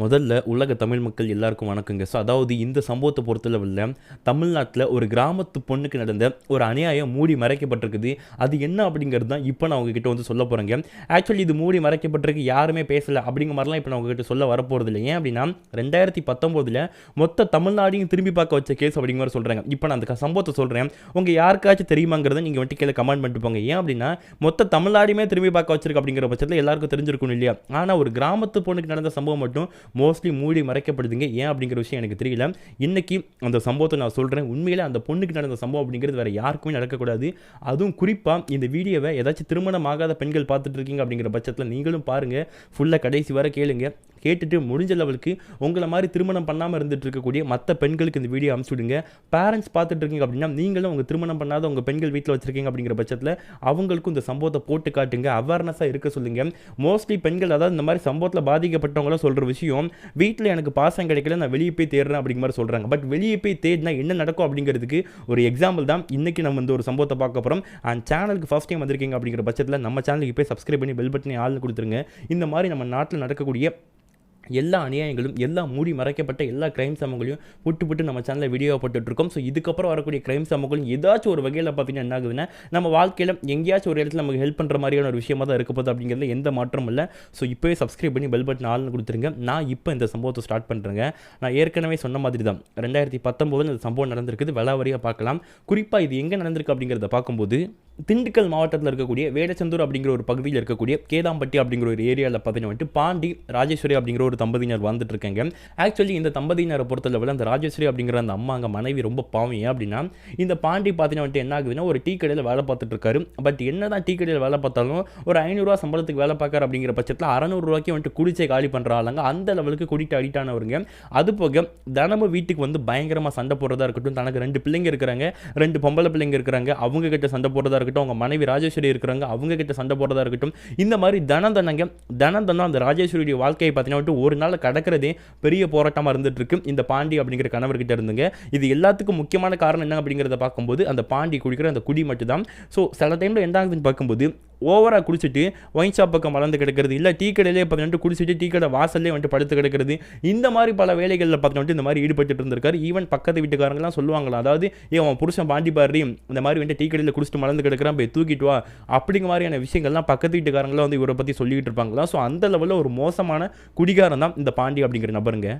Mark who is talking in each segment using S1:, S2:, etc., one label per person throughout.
S1: முதல்ல உலக தமிழ் மக்கள் எல்லாருக்கும் வணக்கங்க. ஸோ அதாவது இந்த சம்பவத்தை பொறுத்தளவில் தமிழ்நாட்டில் ஒரு கிராமத்து பொண்ணுக்கு நடந்த ஒரு அநியாயம் மூடி மறைக்கப்பட்டிருக்குது. அது என்ன அப்படிங்கிறது தான் இப்போ நான் உங்ககிட்ட வந்து சொல்ல போகிறேங்க ஆக்சுவலி இது மூடி மறைக்கப்பட்டிருக்கு யாருமே பேசலை அப்படிங்கிற மாதிரிலாம் இப்போ நான் உங்ககிட்ட சொல்ல வரப்போகிறது இல்லை ஏன் அப்படின்னா ரெண்டாயிரத்தி பத்தொம்போதில் மொத்த தமிழ்நாடையும் திரும்பி பார்க்க வச்ச கேஸ் அப்படிங்கிற மாதிரி சொல்கிறாங்க இப்போ நான் அந்த சம்பவத்தை சொல்கிறேன் உங்கள் யாருக்காச்சும் தெரியுமாங்கிறத நீங்கள் வந்துட்டு கீழே கமெண்ட் பண்ணிட்டு போங்க. ஏன் அப்படின்னா மொத்த தமிழ்நாடுமே திரும்பி பார்க்க வச்சிருக்கு அப்படிங்கிற பட்சத்தில் எல்லாருக்கும் தெரிஞ்சிருக்கும் இல்லையா? ஆனால் ஒரு கிராமத்து பொண்ணுக்கு நடந்த சம்பவம் மட்டும் மோஸ்ட்லி மூடி மறைக்கப்படுதுங்க. ஏன் அப்படிங்கிற விஷயம் எனக்கு தெரியல. இன்னைக்கு அந்த சம்பவத்தை நான் சொல்கிறேன் உண்மையிலே அந்த பொண்ணுக்கு நடந்த சம்பவம் அப்படிங்கிறது வேறு யாருக்குமே நடக்கக்கூடாது. அதுவும் குறிப்பாக இந்த வீடியோவை ஏதாச்சும் திருமணம் ஆகாத பெண்கள் பார்த்துட்டு இருக்கீங்க அப்படிங்கிற பட்சத்தில் நீங்களும் பாருங்கள் ஃபுல்லாக கடைசி வரை கேளுங்க. கேட்டுட்டு முடிஞ்ச லெவலுக்கு உங்களை மாதிரி திருமணம் பண்ணாமல் இருந்துட்டு இருக்கக்கூடிய மற்ற பெண்களுக்கு இந்த வீடியோ அனுப்பிச்சு விடுங்க. பேரண்ட்ஸ் பார்த்துட்டு இருக்கீங்க அப்படின்னா நீங்களும் உங்கள் திருமணம் பண்ணாத உங்கள் பெண்கள் வீட்டில் வச்சிருக்கீங்க அப்படிங்கிற பட்சத்தில் அவங்களுக்கும் இந்த சம்பவத்தை போட்டு காட்டுங்க. அவேர்னஸாக இருக்க சொல்லுங்க. மோஸ்ட்லி பெண்கள் அதாவது இந்த மாதிரி சம்பவத்தில் பாதிக்கப்பட்டவங்களாம் சொல்கிற விஷயம் வீட்டில் எனக்கு பாசம் கிடைக்கல நான் வெளியே போய் தேடுறேன் அப்படிங்கிற மாதிரி சொல்கிறாங்க பட் வெளியே போய் தேடினா என்ன நடக்கும் அப்படிங்கிறதுக்கு ஒரு எக்ஸாம்பிள் தான் இன்றைக்கி நம்ம வந்து ஒரு சம்பவத்தை பார்க்க போகிறோம் அண்ட் சேனலுக்கு ஃபஸ்ட் டைம் வந்திருக்கீங்க அப்படிங்கிற பட்சத்தில் நம்ம சேனலுக்கு போய் சப்ஸ்கிரைப் பண்ணி பெல் பட்டனை ஆள் கொடுத்துருங்க. இந்த மாதிரி நம்ம நாட்டில் நடக்கக்கூடிய எல்லா அநியாயங்களும் எல்லா மூடி மறைக்கப்பட்ட எல்லா கிரைம் சம்பவங்களையும் புட்டு புட்டு நம்ம சேனலில் வீடியோ போட்டுட்ருக்கோம். ஸோ இதுக்கப்புறம் வரக்கூடிய கிரைம் சம்பவங்களும் ஏதாச்சும் ஒரு வகையில் பார்த்தீங்கன்னா என்ன ஆகுதுன்னா நம்ம வாழ்க்கையில் எங்கேயாச்சும் ஒரு இடத்துல நமக்கு ஹெல்ப் பண்ணுற மாதிரியான ஒரு விஷயமா தான் இருக்க போகுது அப்படிங்கிறதுல எந்த மாற்றமும் இல்லை. ஸோ இப்போவே சப்ஸ்கிரைப் பண்ணி பெல் பட்டன் ஆள்னு கொடுத்துருங்க. நான் இப்போ இந்த சம்பவத்தை ஸ்டார்ட் பண்ணுறேங்க நான் ஏற்கனவே சொன்ன மாதிரி தான். ரெண்டாயிரத்தி பத்தொம்போதில் இந்த சம்பவம் நடந்திருக்குது. விளாவரியாக பார்க்கலாம். குறிப்பாக இது எங்கே நடந்திருக்கு அப்படிங்கிறத பார்க்கும்போது திண்டுக்கல் மாவட்டத்தில் இருக்கக்கூடிய வேடச்சந்தூர் அப்படிங்கிற ஒரு பகுதியில் இருக்கக்கூடிய கேதாம்பட்டி அப்படிங்கிற ஒரு ஏரியாவில் பார்த்தீங்கன்னா வந்துட்டு பாண்டி ராஜேஸ்வரி அப்படிங்கிற ஒரு தம்பதியினர் வந்துட்டு இருக்காங்க ஆக்சுவலி இந்த தம்பதியினரை பொறுத்தளவில் அந்த ராஜேஸ்வரி அப்படிங்கிற அந்த அம்மா அங்கே மனைவி ரொம்ப பாவம் ஏன் அப்படின்னா இந்த பாண்டி பார்த்தீங்கன்னா வந்துட்டு என்ன ஆகுதுன்னா ஒரு டீ கடையில் வேலை பார்த்துட்டு இருக்காரு பட் என்ன தான் டீ கடையில் வேலை பார்த்தாலும் ஒரு ஐநூறுரூவா சம்பளத்துக்கு வேலை பார்க்குற அப்படிங்கிற பட்சத்தில் அறநூறுவாய்க்கு வந்துட்டு குடிச்சை காலி பண்ணுற ஆளுங்க அந்த லெவலுக்கு குடிட்டு அடிக்ட் ஆனவருங்க அது போக தினமும் வீட்டுக்கு வந்து பயங்கரமாக சண்டை போடுறதா இருக்கட்டும் தனக்கு ரெண்டு பிள்ளைங்க இருக்கிறாங்க ரெண்டு பொம்பளை பிள்ளைங்க இருக்கிறாங்க அவங்க கிட்ட சண்டை போடுறதா இருக்கட்டும் அவங்க மனைவி ராஜேஸ்வரி இருக்கிறாங்க அவங்க கிட்ட சண்டை போடுறதா இருக்கட்டும். இந்த மாதிரி தனம் தனங்க தனம் தனம் அந்த ராஜேஸ்வரியுடைய வாழ்க்கையை பார்த்தீங்கன்னா வந்துட்டு ஒரு நாள் கடக்கிறதே பெரிய போராட்டமாக இருந்துட்டு இருக்கு இந்த பாண்டி அப்படிங்கிற கணவர்கிட்ட இருந்துங்க. இது எல்லாத்துக்கும் முக்கியமான காரணம் என்ன அப்படிங்கிறத பார்க்கும்போது அந்த பாண்டி குடிக்கிற அந்த குடி மட்டும் தான் ஸோ சில டைமில் என்ன ஆகுதுன்னு பார்க்கும்போது ஓவராக குடிச்சிட்டு ஒயின் ஷாப் பக்கம் வளர்ந்து கிடக்கிறது இல்லை டீ கடையிலே பார்த்துட்டு குடிச்சிட்டு டீ கடை வாசல்லே வந்துட்டு படுத்து கிடக்கிறது இந்த மாதிரி பல வேலைகளில் பார்த்துட்டு இந்த மாதிரி ஈடுபட்டு இருந்திருக்காரு. ஈவன் பக்கத்து வீட்டுக்காரங்களாம் சொல்லுவாங்களா அதாவது ஏ அவன் புருஷன் பாண்டி பாரு இந்த மாதிரி வந்துட்டு டீ கடையில் குடிச்சிட்டு மலர்ந்து கிடக்கிறான் போய் தூக்கிட்டு வா அப்படிங்கிற மாதிரியான விஷயங்கள்லாம் பக்கத்து வீட்டுக்காரங்களாம் வந்து இவரை பற்றி சொல்லிக்கிட்டு இருப்பாங்களா? ஸோ அந்த லெவலில் ஒரு மோசமான குடிகாரம் தான் இந்த பாண்டி அப்படிங்கிற நபருங்க.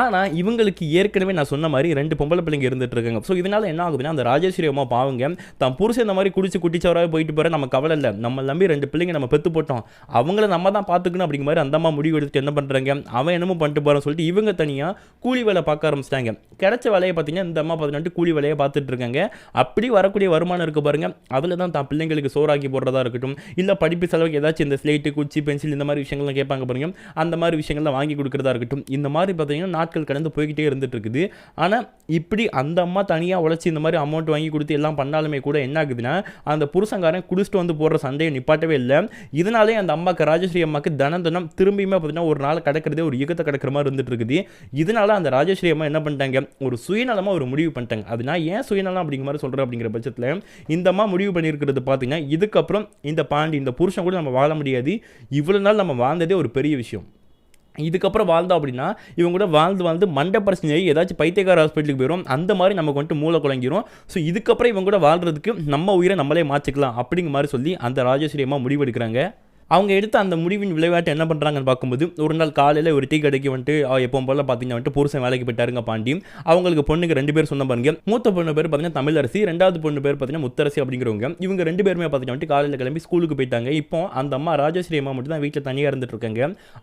S1: ஆனால் இவங்களுக்கு ஏற்கனவே நான் சொன்ன மாதிரி ரெண்டு பொம்பளை பிள்ளைங்க இருந்துட்டு இருக்காங்க. ஸோ இதனால என்ன ஆகுதுன்னா அந்த ராஜேஸ்வரி அம்மா பாவங்க தான் புருஷன் இந்த மாதிரி குடிச்சு குட்டிச்சவராக போயிட்டு போகிற நம்ம கவலை இல்லை. நம்ம நம்பி ரெண்டு பிள்ளைங்க நம்ம பெற்று போட்டோம். அவங்கள நம்ம தான் பார்த்துக்கணும் அப்படிங்கிற மாதிரி அந்த அம்மா முடிவு எடுத்துட்டு என்ன பண்ணுறாங்க அவன் என்னமோ பண்ணிட்டு போகிறான்னு சொல்லிட்டு இவங்க தனியாக கூலி வேலை பார்க்க ஆரம்பிச்சிட்டாங்க. கிடைச்ச வேலையை பார்த்தீங்கன்னா இந்த அம்மா பார்த்துட்டு கூலி வேலையை பார்த்துட்டு இருக்காங்க. அப்படி வரக்கூடிய வருமானம் இருக்குது பாருங்கள் அதில் தான் தான் பிள்ளைங்களுக்கு சோறாக்கி போடுறதா இருக்கட்டும் இல்லை படிப்பு செலவுக்கு ஏதாச்சும் இந்த ஸ்லேட்டு குச்சி பென்சில் இந்த மாதிரி விஷயங்கள்லாம் கேட்பாங்க பாருங்க. அந்த மாதிரி விஷயங்கள்லாம் வாங்கி கொடுக்குறதா இருக்கட்டும். இந்த மாதிரி பார்த்தீங்கன்னா நாட்கள் கடந்து போய்கிட்டே இருந்துட்டு இருக்குது ஆனால் இப்படி அந்த அம்மா தனியாக உழைச்சி இந்த மாதிரி அமௌண்ட் வாங்கி கொடுத்து எல்லாம் பண்ணாலுமே கூட என்ன ஆகுதுன்னா அந்த புருஷங்காரன் குடிச்சிட்டு வந்து போடுற சந்தையை நிப்பாட்டவே இல்லை. இதனாலே அந்த அம்மாக்கு ராஜஸ்ரீ அம்மாக்கு தனம் தினம் திரும்பியுமே பார்த்தீங்கன்னா ஒரு நாள் கிடக்கிறதே ஒரு இயக்கத்தை கிடக்கிற மாதிரி இருந்துட்டு இருக்குது இதனால அந்த ராஜஸ்ரீ அம்மா என்ன பண்ணிட்டாங்க? ஒரு சுயநலமாக ஒரு முடிவு பண்ணிட்டாங்க. அது நான் ஏன் சுயநலம் அப்படிங்கிற மாதிரி சொல்கிறேன் அப்படிங்கிற பட்சத்தில் இந்த அம்மா முடிவு பண்ணியிருக்கிறது பார்த்தீங்கன்னா இதுக்கப்புறம் இந்த பாண்டி இந்த புருஷன் கூட நம்ம வாழ முடியாது. இவ்வளோ நாள் நம்ம வாழ்ந்ததே ஒரு பெரிய விஷயம். இதுக்கப்புறம் வாழ்ந்தோம் அப்படின்னா இவங்க கூட வாழ்ந்து வாழ்ந்து மண்டை பிரச்சனை ஏதாச்சும் பைத்தியக்கார ஹாஸ்பிட்டலுக்கு போயிடும் அந்த மாதிரி நமக்கு வந்துட்டு மூளை குழங்கிரும். ஸோ இதுக்கப்புறம் இவங்க கூட வாழ்றதுக்கு நம்ம உயிரை நம்மளே மாற்றிக்கலாம் அப்படிங்கிற மாதிரி சொல்லி அந்த ராஜேஸ்வரி அம்மா முடிவெடுக்கிறாங்க. அவங்க எடுத்த அந்த முடிவின் விளைவாட்டு என்ன பண்ணுறாங்கன்னு பார்க்கும்போது ஒரு நாள் காலையில் ஒரு டீ கடைக்கு வந்துட்டு எப்போ போல் போல பார்த்தீங்கன்னா வந்துட்டு புருஷன் வேலைக்கு போயிட்டாருங்க பாண்டி. அவங்களுக்கு பொண்ணுக்கு ரெண்டு பேர் சொன்ன பாருங்க. மூத்த பொண்ணு பேர் பார்த்தீங்கன்னா தமிழரசி ரெண்டாவது பொண்ணு பேர் பார்த்தீங்கன்னா முத்தரசி அப்படிங்கிறவங்க. இவங்க ரெண்டு பேருமே பார்த்தீங்கன்னா வந்துட்டு காலையில் கிளம்பி ஸ்கூலுக்கு போயிட்டாங்க. இப்போ அந்த அம்மா ராஜஸ்ரீ அம்மா மட்டும் தான் வீட்டில் தனியாக இருந்துட்டு இருக்காங்க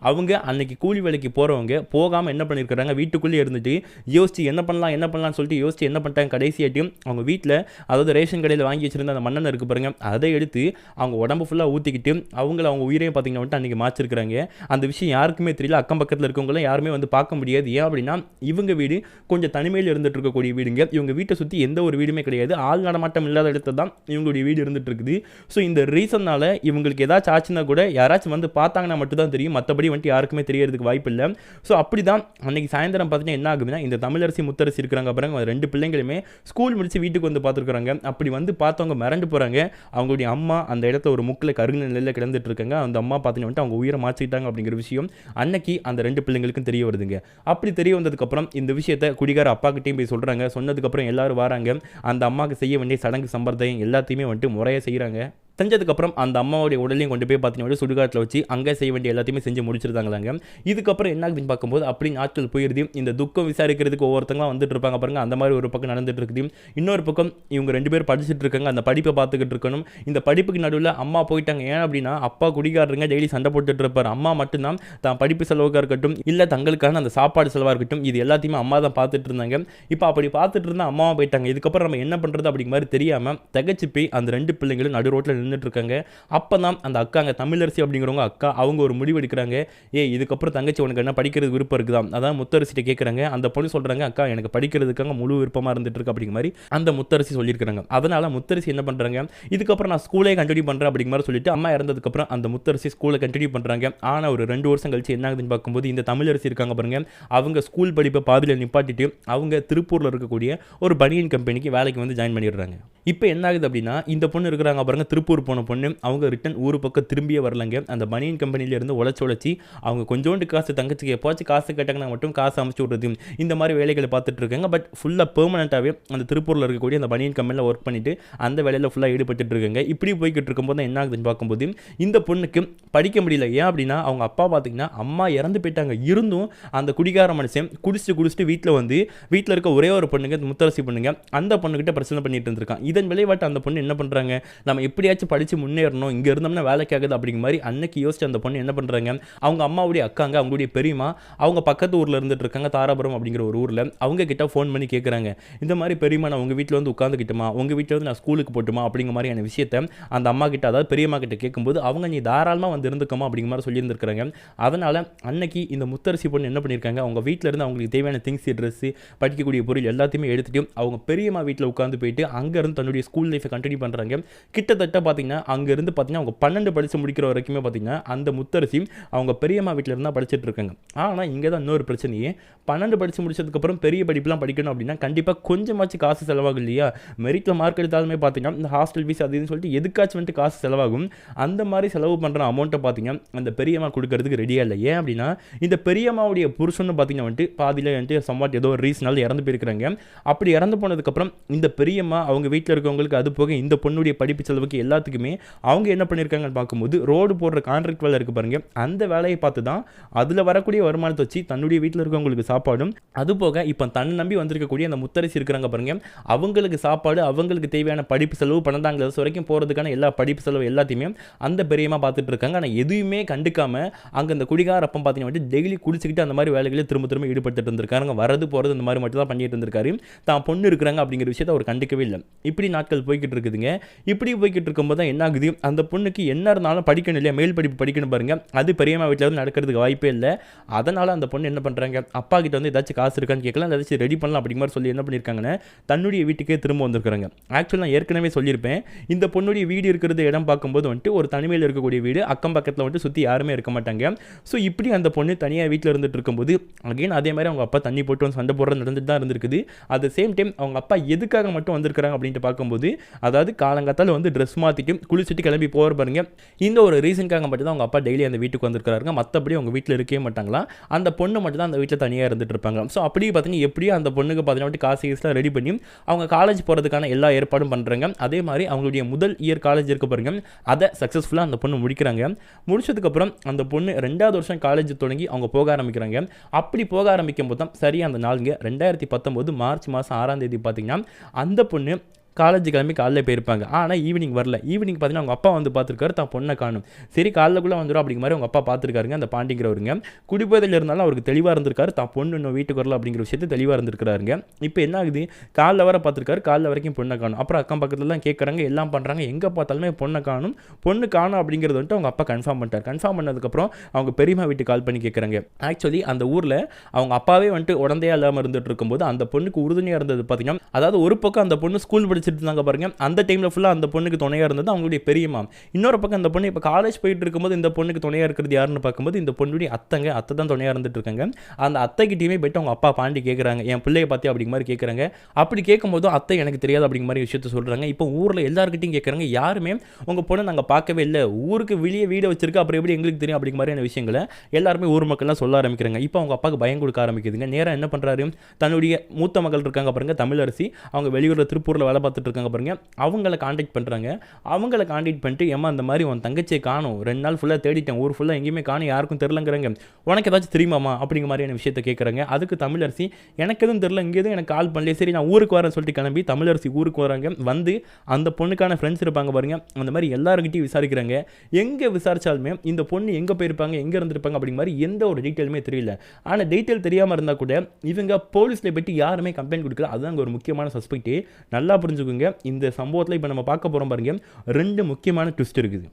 S1: அவங்க அன்னைக்கு கூலி வேலைக்கு போகிறவங்க போகாமல் என்ன பண்ணியிருக்கிறாங்க வீட்டுக்குள்ளேயே இருந்துட்டு யோசிச்சு என்ன பண்ணலாம் என்ன பண்ணலாம்னு சொல்லிட்டு யோசிச்சு என்ன பண்ணிட்டாங்க? கடைசியாட்டி அவங்க வீட்டில் அதாவது ரேஷன் கடையில் வாங்கி வச்சிருந்த அந்த மண்ணெண்ணெய் இருக்கு பாருங்க. அதை எடுத்து அவங்க உடம்பு ஃபுல்லாக ஊற்றிக்கிட்டு அவங்கள அவங்க உயிரையும் பார்த்தீங்கன்னா வந்துட்டு அன்றைக்கி மாச்சிருக்கிறாங்க அந்த விஷயம் யாருக்குமே தெரியல. அக்கம் பக்கத்தில் இருக்கவங்களாம் யாருமே வந்து பார்க்க முடியாது. ஏன் அப்படின்னா இவங்க வீடு கொஞ்சம் தனிமையில் இருந்துட்டு இருக்கக்கூடிய வீடுங்க. இவங்க வீட்டை சுற்றி எந்த ஒரு வீடுமே கிடையாது. ஆள் நடமாட்டம் இல்லாத இடத்துல தான் இவங்களுடைய வீடு இருந்துட்டு இருக்குது. ஸோ இந்த ரீசன்னால் இவங்களுக்கு ஏதாச்சும் ஆச்சுன்னா கூட யாராச்சும் வந்து பார்த்தாங்கன்னா மட்டும்தான் தெரியும். மற்றபடி வந்துட்டு யாருக்குமே தெரியறதுக்கு வாய்ப்பு இல்லை. ஸோ அப்படி தான் அன்றைக்கி சாயந்தரம் பார்த்தீங்கன்னா என்ன ஆகுதுன்னா இந்த தமிழரசி முத்தரசி இருக்கிறாங்க அப்புறம் ரெண்டு பிள்ளைங்களுமே ஸ்கூல் முடிச்சு வீட்டுக்கு வந்து பார்த்துருக்குறாங்க. அப்படி வந்து பார்த்தவங்க மிரண்டு போகிறாங்க அவங்களுடைய அம்மா அந்த இடத்துல ஒரு முக்கில் கருங்க நிலையில் கிடந்துட்டு இருக்காங்க. பண்ணியிருக்காங்க அந்த அம்மா பார்த்தீங்கன்னா வந்துட்டு அவங்க உயிரை மாற்றிட்டாங்க அப்படிங்கிற விஷயம் அன்னைக்கு அந்த ரெண்டு பிள்ளைங்களுக்கும் தெரிய வருதுங்க. அப்படி தெரிய வந்ததுக்கப்புறம் இந்த விஷயத்த குடிகார அப்பாக்கிட்டையும் போய் சொல்கிறாங்க சொன்னதுக்கப்புறம் எல்லாரும் வராங்க. அந்த அம்மாவுக்கு செய்ய வேண்டிய சடங்கு சம்பிரதாயம் எல்லாத்தையுமே வந்துட்டு முறையாக செய்கிறாங்க செஞ்சதுக்கப்புறம் அந்த அம்மாவுடைய உடலையும் கொண்டு போய் பார்த்தீங்கன்னா சுடுகாட்டில் வச்சு அங்கே செய்ய வேண்டிய எல்லாத்தையுமே செஞ்சு முடிச்சிருந்தாங்களாங்க. இதுக்கப்புறம் என்ன ஆகுதுன்னு பார்க்கும்போது அப்படி நாட்கள் போயிருது. இந்த துக்கம் விசாரிக்கிறதுக்கு ஒவ்வொருத்தங்களாம் வந்துட்டு இருப்பாங்க பாருங்க. அந்த மாதிரி ஒரு பக்கம் நடந்துட்டு இருக்குது. இன்னொரு பக்கம் இவங்க ரெண்டு பேர் படிச்சுட்டு இருக்காங்க. அந்த படிப்பை பார்த்துக்கிட்டு இருக்கணும். இந்த படிப்புக்கு நடுவில் அம்மா போயிட்டாங்க. ஏன் அப்படின்னா அப்பா குடிகாரருங்க டெய்லி சண்டை போட்டுட்டு இருப்பார். அம்மா மட்டும்தான் தான் படிப்பு செலவுக்காக இருக்கட்டும் இல்லை தங்களுக்கான அந்த சாப்பாடு செலவாக இருக்கட்டும் இது எல்லாத்தையுமே அம்மா தான் பார்த்துட்டு இருந்தாங்க. இப்போ அப்படி பார்த்துட்டு இருந்தால் அம்மாவை போயிட்டாங்க. இதுக்கப்புறம் நம்ம என்ன பண்ணுறது அப்படிங்கிற மாதிரி தெரியாமல் தகச்சு போய் அந்த ரெண்டு பிள்ளைங்களும் நடு ரோட்டில் நின்றுட்டு இருக்காங்க அப்போ தான் அந்த அக்காங்க தமிழரசி அப்படிங்கிறவங்க அக்கா அவங்க ஒரு முடிவு எடுக்கிறாங்க. ஏ இதுக்கப்புறம் தங்கச்சி உனக்கு என்ன படிக்கிறது விருப்பம் இருக்குதா? அதான் முத்தரசிட்ட கேட்குறாங்க அந்த பொண்ணு சொல்கிறாங்க அக்கா எனக்கு படிக்கிறதுக்காக முழு விருப்பமாக இருந்துட்டு இருக்கு அப்படிங்கிற மாதிரி அந்த முத்தரசி சொல்லியிருக்காங்க அதனால முத்தரசி என்ன பண்ணுறாங்க இதுக்கப்புறம் நான் ஸ்கூலே கண்டினியூ பண்ணுறேன் அப்படிங்கிற மாதிரி சொல்லிட்டு அம்மா இறந்ததுக்கப்புறம் அந்த முத்தரசி ஸ்கூலை கண்டினியூ பண்ணுறாங்க ஆனால் ஒரு ரெண்டு வருஷம் கழிச்சு என்ன ஆகுதுன்னு பார்க்கும்போது இந்த தமிழரசி இருக்காங்க பாருங்க. அவங்க ஸ்கூல் படிப்பை பாதியில் நிப்பாட்டிட்டு அவங்க திருப்பூரில் இருக்கக்கூடிய ஒரு பனியன் கம்பெனிக்கு வேலைக்கு வந்து ஜாயின் பண்ணிடுறாங்க. இப்போ என்ன ஆகுது அப்படின்னா இந்த பொண்ணு இருக்கிறாங்க பாருங்க திருப்பூர் போன பொண்ணு அவங்க ரிட்டன் ஊர் பக்கம் திரும்பியே வரலங்க. அந்த பனியன் கம்பெனியிலேருந்து உழைச்சி உழைச்சி அவங்க கொஞ்சோண்டு காசு தங்கச்சிக்கு எப்போச்சு காசு கேட்டாங்கன்னா மட்டும் காசு அமைச்சு விடுறது. இந்த மாதிரி வேலைகளை பார்த்துட்டு இருக்காங்க. பட் ஃபுல்லாக பெர்மனண்ட்டாகவே அந்த திருப்பூரில் இருக்கக்கூடிய அந்த பனியன் கம்பெனியில் ஒர்க் பண்ணிட்டு அந்த வேலையில் ஃபுல்லாக ஈடுபட்டு இருக்காங்க. இப்படி போய்கிட்டு இருக்கும்போது என்ன ஆகுதுன்னு பார்க்கும்போது இந்த பொண்ணுக்கு படிக்க முடியல. ஏன் அப்படின்னா அவங்க அப்பா பார்த்தீங்கன்னா அம்மா இறந்து போயிட்டாங்க. இருந்தும் அந்த குடிகார மனுஷன் குடிச்சிட்டு குடிச்சிட்டு வீட்டில் வந்து வீட்டில் இருக்க ஒரே ஒரு பொண்ணுங்க முத்தரசி பொண்ணுங்க அந்த பொண்ணுகிட்ட பிரச்சனை பண்ணிட்டு இருந்திருக்கான். இதன் விளைவாட்டு அந்த பொண்ணு என்ன பண்ணுறாங்க நம்ம எப்படியாச்சும் படித்து முன்னேறணும். இங்கே இருந்தோம்னா வேலைக்கு ஆகுது அப்படிங்கிற மாதிரி அன்னைக்கு யோசிச்சு அந்த பொண்ணு என்ன பண்ணுறாங்க அவங்க அம்மாவுடைய அக்காங்க அவங்களுடைய பெரியமா அவங்க பக்கத்து ஊரில் இருந்துட்டு இருக்காங்க தாராபுரம் அப்படிங்கிற ஒரு ஊரில். அவங்க கிட்ட ஃபோன் பண்ணி கேட்குறாங்க இந்த மாதிரி பெரியமா நான் உங்கள் வீட்டில் வந்து உட்காந்துக்கிட்டுமா உங்கள் வீட்டில் வந்து நான் ஸ்கூலுக்கு போட்டுமா? அப்படிங்கிற மாதிரியான விஷயத்த அந்த அம்மா கிட்ட அதாவது பெரியம்மா கிட்ட கேட்கும்போது அவங்க நீ தாராளமாக வந்து இருந்துக்கோமா? அப்படிங்கிற மாதிரி சொல்லியிருந்திருக்காங்க அதனால் அன்னைக்கு இந்த முத்தரசி பொண்ணு என்ன பண்ணியிருக்காங்க அவங்க வீட்டில் இருந்து அவங்களுக்கு தேவையான திங்ஸ் ட்ரெஸ்ஸு படிக்கக்கூடிய பொருள் எல்லாத்தையுமே எடுத்துகிட்டு அவங்க பெரியம்மா வீட்டில் உட்காந்து போயிட்டு அங்கேருந்து தன்னுடைய ஸ்கூல் லைஃப்பை கண்டினியூ பண்ணுறாங்க கிட்டத்தட்ட பார்த்தீங்கன்னா அங்கேருந்து பார்த்தீங்கன்னா அவங்க பன்னெண்டு படித்து முடிக்கிற வரைக்குமே பார்த்தீங்கன்னா அந்த முத்தரசி அவங்க பெரியம்மா வீட்டில் இருந்தால் படிச்சுட்டு இருக்காங்க. ஆனால் இங்கே தான் இன்னொரு பிரச்சனையே. பன்னெண்டு படித்து முடிச்சதுக்கப்புறம் பெரிய படிப்புலாம் படிக்கணும் அப்படின்னா கண்டிப்பாக கொஞ்சமாச்சும் காசு செலவாகும் இல்லையா? மெரிட்டில் மார்க் எடுத்தாலுமே பார்த்தீங்கன்னா இந்த ஹாஸ்டல் ஃபீஸ் அது இதுன்னு சொல்லிட்டு எதுக்காச்சும் வந்துட்டு காசு செலவாகும். அந்த மாதிரி செலவு பண்ணுற அமௌண்ட்டை பார்த்தீங்கன்னா அந்த பெரியம்மா கொடுக்கறதுக்கு ரெடியாக இல்லை. ஏன் அப்படின்னா இந்த பெரியம்மாவுடைய புருஷன்னு பார்த்தீங்கன்னா வந்துட்டு பாதியில் வந்துட்டு சம்வாட் ஏதோ ஒரு ரீசனால் இறந்து போயிருக்கிறாங்க. அப்படி இறந்து போனதுக்கப்புறம் இந்த பெரியம்மா அவங்க வீட்டில் இருக்கவங்களுக்கு அது போக இந்த பொண்ணுடைய படிப்பு செலவுக்கு எல்லாத்துக்குமே அவங்க என்ன பண்ணியிருக்காங்கன்னு பார்க்கும்போது ரோடு போடுற கான்ட்ராக்ட் வேலை இருக்கு பாருங்க. அந்த வேலையை பார்த்து தான் அதில் வரக்கூடிய வருமானத்தை வச்சு தன்னுடைய வீட்டில் இருக்கவங்களுக்கு சாப்பாடும் அது போக இப்போ தன்னை நம்பி வந்திருக்கக்கூடிய அந்த முத்தரசி இருக்கிறாங்க பாருங்க. அவங்களுக்கு சாப்பாடு அவங்களுக்கு தேவையான படிப்பு செலவு பன்னெண்டாம் கிளாஸ் வரைக்கும் போகிறதுக்கான எல்லா படிப்பு செலவு எல்லாத்தையுமே அந்த பெரியமாக பார்த்துட்டு இருக்காங்க. ஆனால் எதுவுமே கண்டுக்காம அங்கே அந்த குடிகார அப்பம் பார்த்தீங்கன்னா டெய்லி குடிச்சிக்கிட்டு அந்த மாதிரி வேலைகளை திரும்ப திரும்ப ஈடுபட்டு இருந்திருக்காங்க வரது போகிறது இந்த மாதிரி மட்டும் தான் பண்ணிட்டு இருந்திருக்காரு. தான் பொண்ணு இருக்கிறாங்க அப்படிங்கிற விஷயத்தை அவர் கண்டுக்கவே இல்லை. இப்படி நாட்கள் போய்கிட்டு இருக்குதுங்க. இப்படி போய்கிட்டு இருக்கும்போது தான் என்ன ஆகுது அந்த பொண்ணுக்கு என்ன இருந்தாலும் படிக்கணும் இல்லையா? மேல் படிப்பு படிக்கணும் பாருங்க. அது பெரியம்மா வீட்டில் வந்து நடக்கிறதுக்கு வாய்ப்பே இல்லை. அதனால் அந்த பொண்ணு என்ன பண்ணுறாங்க அப்பா கிட்ட வந்து ஏதாச்சும் காசு இருக்கான்னு கேட்கலாம். ஏதாச்சும் ரெடி பண்ணலாம் அப்படிங்கிற மாதிரி சொல்லி என்ன பண்ணியிருக்காங்கன்னா தன்னுடைய வீட்டுக்கே திரும்ப வந்திருக்கிறாங்க. ஆக்சுவலாக நான் ஏற்கனவே சொல்லியிருப்பேன். இந்த பொண்ணுடைய வீடு இருக்கிறது இடம் பார்க்கும்போது வந்துட்டு ஒரு தனிமையில் இருக்கக்கூடிய வீடு. அக்கம் பக்கத்தில் வந்துட்டு சுற்றி யாருமே இருக்க மாட்டாங்க. ஸோ இப்படி அந்த பொண்ணு தனியாக வீட்டில் இருந்துட்டு இருக்கும்போது அகைன் அதே மாதிரி அவங்க அப்பா தண்ணி போட்டு வந்து சண்டை போடுறது நடந்துட்டு தான் இருந்திருக்குது. அட் த சேம் டைம் அவங்க அப்பா எதுக்காக மட்டும் வந்திருக்கிறாங்க அப்படின்ட்டு பார்க்கும்போது அதாவது காலங்காத்தால் வந்து ட்ரெஸ் மாற்றிட்டு குளிச்சுட்டு கிளம்பி போகிற பாருங்க. இந்த ஒரு ரீசனுக்காக மட்டும் தான் அவங்க அப்பா டெய்லி அந்த வீட்டுக்கு வந்திருக்காருங்க மற்றபடி அவங்க வீட்டில் இருக்கவே மாட்டாங்களா? அந்த பொண்ணு மட்டும் தான் அந்த வீட்டில் தனியாக இருந்துட்டு இருப்பாங்க. ஸோ அப்படியே பார்த்தீங்கன்னா எப்படியும் அந்த பொண்ணுக்கு பார்த்தீங்கன்னா காசு ஈஸியாக ரெடி பண்ணி அவங்க காலேஜ் போகிறதுக்கான எல்லா ஏற்பாடும் பண்ணுறாங்க அதே மாதிரி அவங்களுடைய முதல் இயர் காலேஜ் இருக்க பாருங்க. அதை சக்ஸஸ்ஃபுல்லாக அந்த பொண்ணு முடிக்கிறாங்க. முடிச்சதுக்கப்புறம் அந்த பொண்ணு ரெண்டாவது வருஷம் காலேஜ் தொடங்கி அவங்க போக ஆரம்பிக்கிறாங்க. அப்படி போக ஆரம்பிக்கும் போது தான் சரி அந்த நாளுங்க ரெண்டாயிரத்தி பத்தொம்போது மார்ச் மாதம் ஆறாம் தேதி பார்த்தீங்கன்னா அந்த பொண்ணு காலேஜ் கிளம்பி காலைல போயிருப்பாங்க. ஆனால் ஈவினிங் வரல. ஈவினிங் பார்த்தீங்கன்னா அவங்க அப்பா வந்து பார்த்துருக்காரு தான் பொண்ணை காணும். சரி காலைக்குள்ளே வந்துடும் அப்படிங்கிற மாதிரி அவங்க அப்பா பார்த்துருக்காருங்க அந்த பாண்டிங்கிறவருங்க. குடிப்பதில் இருந்தாலும் அவருக்கு தெளிவாக இருந்திருக்காரு தான் பொண்ணு இன்னும் வீட்டுக்கு வரல அப்படிங்கிற விஷயத்தை தெளிவாக இருந்திருக்கிறாருங்க. இப்போ என்ன ஆகுது? காலைல வர பார்த்துருக்காரு காலைல வரைக்கும் பொண்ணை காணும். அப்புறம் அக்கம் பக்கத்துலலாம் கேட்குறாங்க எல்லாம் பண்ணுறாங்க எங்கே பார்த்தாலுமே பொண்ணை காணும். பொண்ணு காணும் அப்படிங்கிறது வந்துட்டு அவங்க அப்பா கன்ஃபார்ம் பண்ணிட்டார். கன்ஃபார்ம் பண்ணதுக்கப்புறம் அவங்க பெரியம்மா வீட்டுக்கு கால் பண்ணி கேட்குறாங்க ஆக்சுவலி அந்த ஊரில் அவங்க அப்பாவே வந்துட்டு உடந்தையாக இல்லாமல் இருந்துட்டு இருக்கும்போது அந்த பொண்ணுக்கு உறுதுணையாக இருந்தது பார்த்தீங்கன்னா அதாவது ஒரு பக்கம் அந்த பொண்ணு ஸ்கூல் படிச்சு படிச்சுட்டு இருந்தாங்க பாருங்க. அந்த டைமில் ஃபுல்லாக அந்த பொண்ணுக்கு துணையாக இருந்தது அவங்களுடைய பெரியம்மா இன்னொரு பக்கம் அந்த பொண்ணு இப்போ காலேஜ் போயிட்டு இருக்கும்போது இந்த பொண்ணுக்கு துணையாக இருக்கிறது யாருன்னு பார்க்கும்போது இந்த பொண்ணுடைய அத்தைங்க அத்தை தான் துணையாக இருந்துட்டு இருக்காங்க. அந்த அத்தைக்கிட்டையுமே போயிட்டு அவங்க அப்பா பாண்டி கேட்குறாங்க என் பிள்ளைய பார்த்து அப்படிங்க மாதிரி கேட்குறாங்க அப்படி கேட்கும்போதும் அத்தை எனக்கு தெரியாது அப்படிங்கிற மாதிரி விஷயத்த சொல்கிறாங்க இப்போ ஊரில் எல்லாருக்கிட்டையும் கேட்குறாங்க யாருமே உங்கள் பொண்ணை நாங்கள் பார்க்கவே இல்லை. ஊருக்கு வெளியே வீடு வச்சிருக்கு. அப்புறம் எப்படி எங்களுக்கு தெரியும்? அப்படிங்கிற மாதிரியான விஷயங்களை எல்லாருமே ஊர் மக்கள்லாம் சொல்ல ஆரம்பிக்கிறாங்க. இப்போ அவங்க அப்பாவுக்கு பயம் கொடுக்க ஆரம்பிக்குதுங்க. நேராக என்ன பண்ணுறாரு தன்னுடைய மூத்த மகள் இருக்காங்க பாருங்க தமிழரசி. அவங்க வெளியூரில் திருப்பூரில் வேலை பார்த்து இருக்காங்க பாருங்க. அவங்கள காண்டாக்ட் பண்ணுறாங்க அவங்கள காண்டாக்ட் பண்ணிட்டு ஏமா அந்த மாதிரி உன் தங்கச்சியை காணும். ரெண்டு நாள் ஃபுல்லாக தேடிட்டேன். ஊர் ஃபுல்லாக எங்கேயுமே காணும். யாருக்கும் தெரிலங்கிறாங்க. உனக்கு ஏதாச்சும் தெரியுமாமா அப்படிங்கிற மாதிரியான விஷயத்த கேட்குறாங்க அதுக்கு தமிழரசி எனக்கு எதுவும் தெரில இங்கே எதுவும் எனக்கு கால் பண்ணல சரி நான் ஊருக்கு வரேன் சொல்லிட்டு கிளம்பி தமிழரசி ஊருக்கு வராங்க. வந்து அந்த பொண்ணுக்கான ஃப்ரெண்ட்ஸ் இருப்பாங்க பாருங்க. அந்த மாதிரி எல்லாருக்கிட்டையும் விசாரிக்கிறாங்க. எங்கே விசாரிச்சாலுமே இந்த பொண்ணு எங்கே போயிருப்பாங்க? எங்கே இருந்திருப்பாங்க? அப்படிங்கிற மாதிரி எந்த ஒரு டீட்டெயிலுமே தெரியல. ஆனால் டீட்டெயில் தெரியாமல் இருந்தால் கூட இவங்க போலீஸில் போயிட்டு யாருமே கம்ப்ளைண்ட் கொடுக்கல. அதுதான் ஒரு முக்கியமான சஸ்பெக்ட் நல்லா புரிஞ்சுக்குங்க. இந்த சம்பவத்தில் இப்போ நம்ம பார்க்க போகிறோம் பாருங்க. ரெண்டு முக்கியமான ட்விஸ்ட் இருக்குது.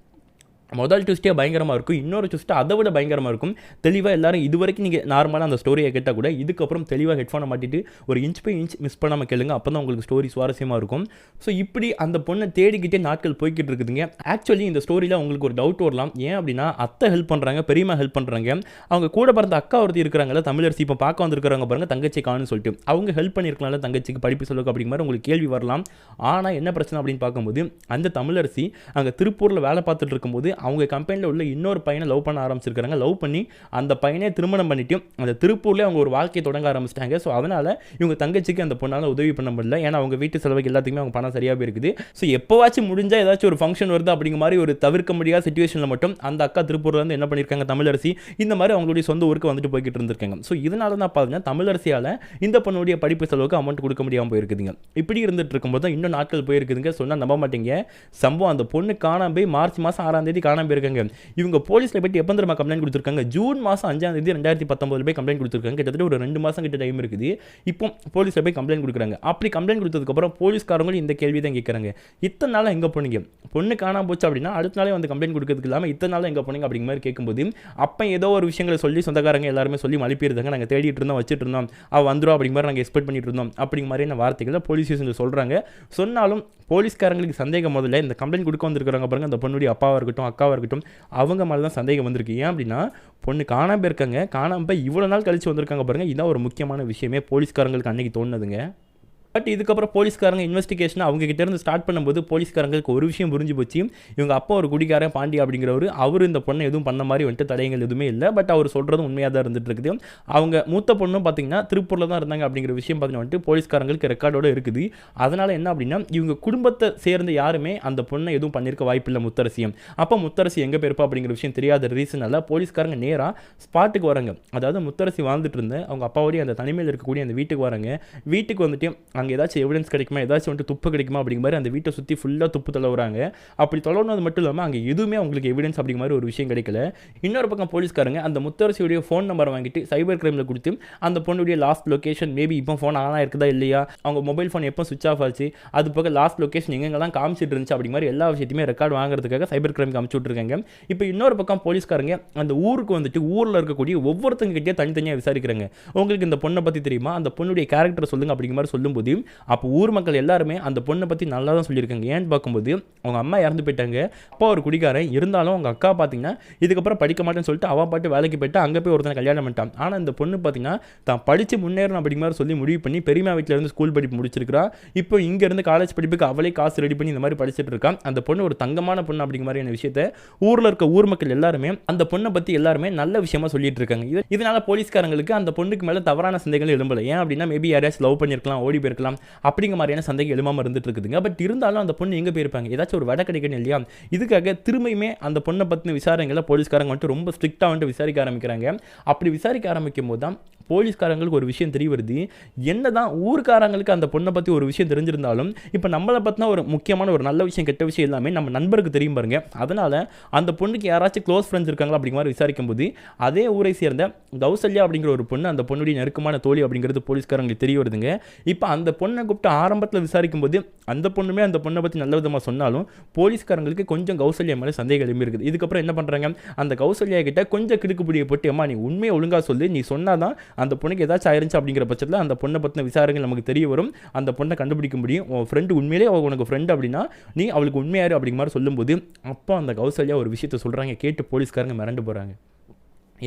S1: முதல் ட்விஸ்ட்டே பயங்கரமாக இருக்கும். இன்னொரு ட்விஸ்ட்டு அதை விட பயங்கரமாக இருக்கும். தெளிவாக எல்லாரும் இது வரைக்கும் நீங்கள் நார்மலாக அந்த ஸ்டோரியை கேட்டால் கூட இதுக்கப்புறம் தெளிவாக ஹெட்ஃபோனை மாட்டிட்டு ஒரு இன்ச் பை இன்ச் மிஸ் பண்ணாமல் கேளுங்க. அப்போ தான் உங்களுக்கு ஸ்டோரி சுவாரஸ்யமாக இருக்கும். ஸோ இப்படி அந்த பொண்ணை தேடிக்கிட்டே நாட்கள் போய்கிட்டு இருக்குதுங்க. ஆக்சுவலி இந்த ஸ்டோரியில் உங்களுக்கு ஒரு டவுட் வரலாம். ஏன் அப்படின்னா அத்தை ஹெல்ப் பண்ணுறாங்க பெரியம்மா ஹெல்ப் பண்ணுறாங்க அவங்க கூட பிறந்த அக்கா ஒருத்தி இருக்கிறாங்கல்ல தமிழரசி இப்போ பார்க்க வந்திருக்கிறாங்க பாருங்கள் தங்கச்சி காணுன்னு சொல்லிட்டு. அவங்க ஹெல்ப் பண்ணியிருக்கலாம்ல தங்கச்சிக்கு படிப்பு சொல்லுக்கு அப்படிங்கிற மாதிரி உங்களுக்கு கேள்வி வரலாம். ஆனால் என்ன பிரச்சனை அப்படின்னு பார்க்கும்போது அந்த தமிழரசி அங்கே திருப்பூரில் வேலை பார்த்துட்டு இருக்கும்போது அவங்க கம்பெனியில் உள்ள இன்னொரு பையனை லவ் பண்ண ஆரம்பிச்சிருக்காங்க லவ் பண்ணி அந்த பையனே திருமணம் பண்ணிட்டு அந்த திருப்பூர்லேயே அவங்க ஒரு வாழ்க்கையை தொடங்க ஆரம்பிச்சிட்டாங்க. ஸோ அதனால் இவங்க தங்கச்சிக்கு அந்த பொண்ணால் உதவி பண்ண முடியல. ஏன்னா அவங்க வீட்டு செலவுக்கு எல்லாத்துக்குமே அவங்க பணம் சரியாக இருக்குது. ஸோ எப்போவாச்சும் முடிஞ்சால் ஏதாச்சும் ஒரு ஃபங்க்ஷன் வருது அப்படிங்கிற மாதிரி ஒரு தவிர்க்க முடியாத சுச்சுவேஷனில் மட்டும் அந்த அக்கா திருப்பூர்லேருந்து என்ன பண்ணியிருக்காங்க தமிழரசி இந்த மாதிரி அவங்களுடைய சொந்த ஊருக்கு வந்துட்டு போய்கிட்டு இருந்திருக்காங்க. ஸோ இதனால தான் பார்த்தீங்கன்னா தமிழரசியால் இந்த பொண்ணுடைய படிப்பு செலவுக்கு அமௌண்ட் கொடுக்க முடியாமல் போயிருக்குதுங்க. இப்படி இருந்துட்டு இருக்கும்போது தான் இன்னும் நாட்கள் போயிருக்குதுங்க. சொன்னால் நம்ப மாட்டீங்க. சம்பவம் அந்த பொண்ணு காணாம போய் மார்ச் மாதம் ஆறாம் தேதி காணாமல் போயிருக்காங்க. இவங்க போலீஸில் போயிட்டு எப்போ தெரியுமா கம்ப்ளைண்ட் கொடுத்துருக்காங்க? ஜூன் மாதம் அஞ்சாம் தேதி ரெண்டாயிரத்தி பத்தொம்பதுல போய் கம்ப்ளைண்ட் கொடுத்துருக்காங்க. கிட்டத்தட்ட ஒரு ரெண்டு மாதம் கிட்ட டைம் இருக்குது. இப்போ போலீஸில் போய் கம்ப்ளைண்ட் கொடுக்குறாங்க. அப்படி கம்ப்ளைண்ட் கொடுத்ததுக்கப்புறம் போலீஸ்காரங்களும் இந்த கேள்வி தான் கேட்குறாங்க இத்தனை நாளாக எங்கே போனீங்க? பொண்ணு காணாமல் போச்சு அப்படின்னா அடுத்த நாளே வந்து கம்ப்ளைண்ட் கொடுக்கறதுக்கு இல்லாமல் இத்தனை நாள் எங்கே போனீங்க அப்படிங்கிற மாதிரி கேட்கும்போது அப்போ ஏதோ ஒரு விஷயங்களை சொல்லி சொந்தக்காரங்க எல்லாருமே சொல்லி மழுப்பியிருந்தாங்க நாங்கள் தேடிட்டு இருந்தோம் வச்சுட்டு இருந்தோம். அவள் வந்துடும் அப்படிங்கிற மாதிரி நாங்கள் எக்ஸ்பெக்ட் பண்ணிட்டு இருந்தோம். அப்படிங்கிற மாதிரியான வார்த்தைகளை போலீஸ் ஸ்டேஷனில் சொல்கிறாங்க சொன்னாலும் போலீஸ்காரங்களுக்கு சந்தேகம் முதல்ல இந்த கம்ப்ளைண்ட் கொடுக்க வந்திருக்கிறாங்க பாருங்க அந்த பொண்ணுடைய அப்பாவாக இருக்கட்டும் அக்காவாக இருக்கட்டும் அவங்க மேலே தான் சந்தேகம் வந்திருக்கு. ஏன் அப்படின்னா பொண்ணு காணாமல் இருக்காங்க காணாமல் இவ்வளோ நாள் கழித்து வந்திருக்காங்க பாருங்கள் இதான் ஒரு முக்கியமான விஷயமே. போலீஸ்காரங்களுக்கு அன்றைக்கி தோணுதுங்க பட் இதுக்கப்புறம் போலீஸ்காரங்க இன்வெஸ்டிகேஷன் அவங்க கிட்டேருந்து ஸ்டார்ட் பண்ணும்போது போலீஸ்காரங்களுக்கு ஒரு விஷயம் புரிஞ்சு போச்சு. இவங்க அப்பா ஒரு குடிக்காரன் பாண்டி அப்படிங்கிறவர். அவர் இந்த பொண்ணை எதுவும் பண்ண மாதிரி வந்துட்டு தடயங்கள் எதுவுமே இல்லை. பட் அவர் சொல்கிறதும் உண்மையாக தான் இருந்துட்டு இருக்குது. அவங்க மூத்த பொண்ணும் பார்த்தீங்கன்னா திருப்பூரில் தான் இருந்தாங்க அப்படிங்கிற விஷயம் பார்த்தீங்கன்னா வந்துட்டு போலீஸ்காரங்களுக்கு ரெக்கார்டோட இருக்குது. அதனால் என்ன அப்படின்னா இவங்க குடும்பத்தை சேர்ந்த யாருமே அந்த பொண்ணை எதுவும் பண்ணியிருக்க வாய்ப்பில்லை முத்தரசியம். அப்போ முத்தரசி எங்கே போயிருப்பா அப்படிங்கிற விஷயம் தெரியாத ரீசனால் போலீஸ்காரங்க நேராக ஸ்பாட்டுக்கு வராங்க. அதாவது முத்தரசி வாழ்ந்துட்டு இருந்த அவங்க அப்பாவோடய அந்த தனிமையில் இருக்கக்கூடிய அந்த வீட்டுக்கு வராங்க. வீட்டுக்கு வந்துட்டு அங்கே ஏதாச்சும் எவிடன்ஸ் கிடைக்குமா? ஏதாச்சும் வந்துட்டு துப்பு கிடைக்குமா அப்படிங்கிற மாதிரி அந்த வீட்டை சுற்றி ஃபுல்லாக துப்பு தளவுறாங்க அப்படி தொலைவுனது மட்டும் இல்லாமல் அங்கே எதுவுமே அவங்களுக்கு எவிடன்ஸ் அப்படிங்கிற மாதிரி ஒரு விஷயம் கிடைக்கல. இன்னொரு பக்கம் போலீஸ்காரங்க அந்த முத்தரசியுடைய ஃபோன் நம்பர் வாங்கிட்டு சைபர் கிரைமில் கொடுத்து அந்த பொண்ணுடைய லாஸ்ட் லொக்கேஷன் மேபி இப்போ ஃபோன் ஆனா இருக்குதா இல்லையா? அவங்க மொபைல் ஃபோன் எப்போ சுவிச் ஆஃப் ஆச்சு? அது போக லாஸ்ட் லொக்கேஷன் எங்கெங்கெல்லாம் காமிச்சிட்டு இருந்துச்சு அப்படி மாதிரி எல்லா விஷயத்தையுமே ரெக்கார்டு வாங்குறதுக்காக சைபர் கிரைம் காமிச்சு விட்ருக்காங்க இப்போ இன்னொரு பக்கம் போலீஸ்காரங்க அந்த ஊருக்கு வந்துட்டு ஊரில் இருக்கக்கூடிய ஒவ்வொருத்தங்க கிட்டே தனித்தனியாக விசாரிக்கிறாங்க. உங்களுக்கு இந்த பொண்ணை பற்றி தெரியுமா? அந்த பொண்ணுடைய கேரக்டர் சொல்லுங்க அப்படிங்கிற மாதிரி சொல்லும்போது அப்போ ஊர் மக்கள் எல்லாருமே அந்த பொண்ணை பற்றி நல்லா தான் சொல்லியிருக்காங்க. ஏன்னு பார்க்கும்போது அவங்க அம்மா இறந்து போயிட்டாங்க. அப்பா ஒரு குடிகாரன். இருந்தாலும் அவங்க அக்கா பார்த்தீங்கன்னா இதுக்கப்புறம் படிக்க மாட்டேன்னு சொல்லிட்டு அவள் பாட்டு வேலைக்கு போயிட்டு அங்கே போய் ஒருத்தனை கல்யாணம் பண்ணிட்டான். ஆனால் இந்த பொண்ணு பார்த்தீங்கன்னா தான் படித்து முன்னேறணும் அப்படிங்கிற மாதிரி சொல்லி முடிவு பண்ணி பெரியமா வீட்டிலேருந்து ஸ்கூல் படிப்பு முடிச்சிருக்கிறா. இப்போ இங்கேருந்து காலேஜ் படிப்புக்கு அவளே காசு ரெடி பண்ணி இந்த மாதிரி படிச்சுட்டு இருக்கான் அந்த பொண்ணு ஒரு தங்கமான பொண்ணு அப்படிங்கிற மாதிரியான விஷயத்த ஊரில் இருக்க ஊர் மக்கள் எல்லாருமே அந்த பொண்ணை பற்றி எல்லாருமே நல்ல விஷயமா சொல்லிட்டு இருக்காங்க. இதனால போலீஸ்காரங்களுக்கு அந்த பொண்ணுக்கு மேலே தவறான சந்தைகள் எழும்பலை. ஏன் அப்படின்னா மேபி யாரையாச்சும் லவ் பண்ணியிருக்கலாம் ஓடி போயிருக்கலாம். அப்படிங்கிற மாதிரியான சந்தேகம் எழுமாமல் இருந்துட்டு இருக்குதுங்க. பட் இருந்தாலும் அந்த பொண்ணு எங்கே போயிருப்பாங்க? ஏதாச்சும் ஒரு வடை கிடைக்கணும் இல்லையா? இதுக்காக திரும்பியுமே அந்த பொண்ணை பற்றின விசாரணைகளை போலீஸ்காரங்க வந்துட்டு ரொம்ப ஸ்ட்ரிக்டாக வந்துட்டு விசாரிக்க ஆரம்பிக்கிறாங்க. அப்படி விசாரிக்க ஆரம்பிக்கும் போது தான் போலீஸ்காரங்களுக்கு ஒரு விஷயம் தெரிய வருது என்னதான் ஊர்க்காரங்களுக்கு அந்த பொண்ணை பற்றி ஒரு விஷயம் தெரிஞ்சிருந்தாலும் இப்போ நம்மளை பற்றின ஒரு முக்கியமான ஒரு நல்ல விஷயம் கெட்ட விஷயம் எல்லாமே நம்ம நண்பருக்கு தெரியும் பாருங்க. அதனால் அந்த பொண்ணுக்கு யாராச்சும் க்ளோஸ் ஃப்ரெண்ட்ஸ் இருக்காங்களா அப்படிங்கிற மாதிரி விசாரிக்கும் போது அதே ஊரை சேர்ந்த கௌசல்யா அப்படிங்கிற ஒரு பொண்ணு அந்த பொண்ணுடைய நெருக்கமான தோழி அப்படிங்கிறது போலீஸ்காரங்களுக்கு தெரிய வருதுங்க இப்போ அந்த பொண்ணை கூப்பிட்டு ஆரம்பத்தில் விசாரிக்கும் போது அந்த பொண்ணுமே அந்த பொண்ணை பற்றி நல்ல விதமாக சொன்னாலும் போலீஸ்காரங்களுக்கு கொஞ்சம் கௌசல்யா மேலே சந்தேகம் எழுப்பி இருக்குது. இதுக்கப்புறம் என்ன பண்ணுறாங்க அந்த கௌசல்யா கிட்ட கொஞ்சம் கிடுக்குப்பிடியை போட்டு அம்மா நீ உண்மையை ஒழுங்காக சொல்லு. நீ சொன்னாதான் அந்த பொண்ணுக்கு ஏதாச்சும் ஆயிருந்துச்சு அப்படிங்கிற பட்சத்தில் அந்த பொண்ணை பற்றின விசாரணைகள் நமக்கு தெரிய வரும். அந்த பொண்ணை கண்டுபிடிக்க முடியும். உன் ஃப்ரெண்டு உண்மையிலே அவள் உனக்கு ஃப்ரெண்ட் அப்படின்னா நீ அவளுக்கு உண்மையாரு அப்படிங்கிற மாதிரி சொல்லும்போது அப்போ அந்த கௌசல்யா ஒரு விஷயத்த சொல்கிறாங்க கேட்டு போலீஸ்காரங்க மிரண்டு போகிறாங்க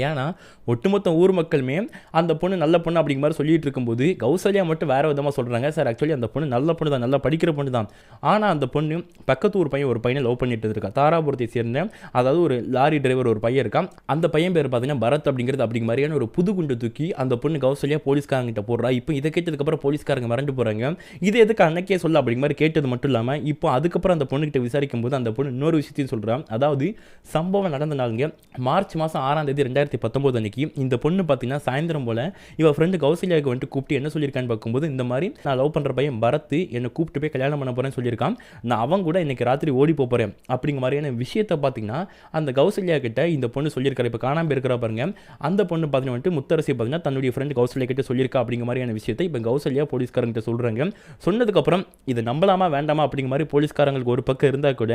S1: ஏன்னா ஒட்டுமொத்த ஊர் மக்களுமே அந்த பொண்ணு நல்ல பொண்ணு அப்படிங்கிற மாதிரி சொல்லிட்டு இருக்கும்போது கௌசல்யா மட்டும் வேற விதமாக சொல்கிறாங்க சார் ஆக்சுவலி அந்த பொண்ணு நல்ல பொண்ணு தான். நல்லா படிக்கிற பொண்ணு தான். ஆனால் அந்த பொண்ணு பக்கத்து ஊர் பையன் ஒரு பையனை லவ் பண்ணிட்டு இருக்கா. தாராபுரத்தை சேர்ந்த அதாவது ஒரு லாரி டிரைவர் ஒரு பையன் இருக்கான். அந்த பையன் பேர் பார்த்தீங்கன்னா பரத் அப்படிங்கிறது அப்படிங்க மாதிரியான ஒரு புது குண்டு தூக்கி அந்த பொண்ணு கௌசல்யா போலீஸ்காரங்கிட்ட போடுறா. இப்போ இதை கேட்டதுக்கப்புறம் போலீஸ்காரங்க மறந்து போகிறாங்க இது எதுக்கு அன்னைக்கே சொல்ல அப்படிங்க மாதிரி கேட்டது மட்டும் இல்லாமல் இப்போ அதுக்கப்புறம் அந்த பொண்ணுகிட்ட விசாரிக்கும் போது அந்த பொண்ணு இன்னொரு விஷயத்தையும் சொல்கிறான் அதாவது சம்பவம் நடந்த நாளுங்க மார்ச் மாதம் ஆறாம் தேதி ரெண்டாயிரத்தி ரெண்டாயிரத்தி பத்தொம்போது அன்னைக்கு இந்த பொண்ணு பார்த்தீங்கன்னா சாயந்தரம் போல் இவ ஃப்ரெண்டு கௌசல்யாவுக்கு வந்துட்டு கூப்பிட்டு என்ன சொல்லியிருக்கான்னு பார்க்கும்போது இந்த மாதிரி நான் லவ் பண்ணுற பையன் பரத் என்னை கூப்பிட்டு போய் கல்யாணம் பண்ண போகிறேன்னு சொல்லியிருக்கான். நான் அவன் கூட இன்றைக்கி ராத்திரி ஓடி போகிறேன் அப்படிங்கிற மாதிரியான விஷயத்தை பார்த்தீங்கன்னா அந்த கௌசல்யா கிட்ட இந்த பொண்ணு சொல்லியிருக்காரு இப்போ காணாமல் இருக்கிறா பாருங்க. அந்த பொண்ணு பார்த்தீங்கன்னா வந்துட்டு முத்தரசி பார்த்தீங்கன்னா தன்னுடைய ஃப்ரெண்டு கௌசல்யா கிட்ட சொல்லியிருக்கா அப்படிங்கிற மாதிரியான விஷயத்தை இப்போ கௌசல்யா போலீஸ்காரங்கிட்ட சொல்கிறாங்க சொன்னதுக்கப்புறம் இது நம்பலாமா வேண்டாமா அப்படிங்கிற மாதிரி போலீஸ்காரங்களுக்கு ஒரு பக்கம் இருந்தால் கூட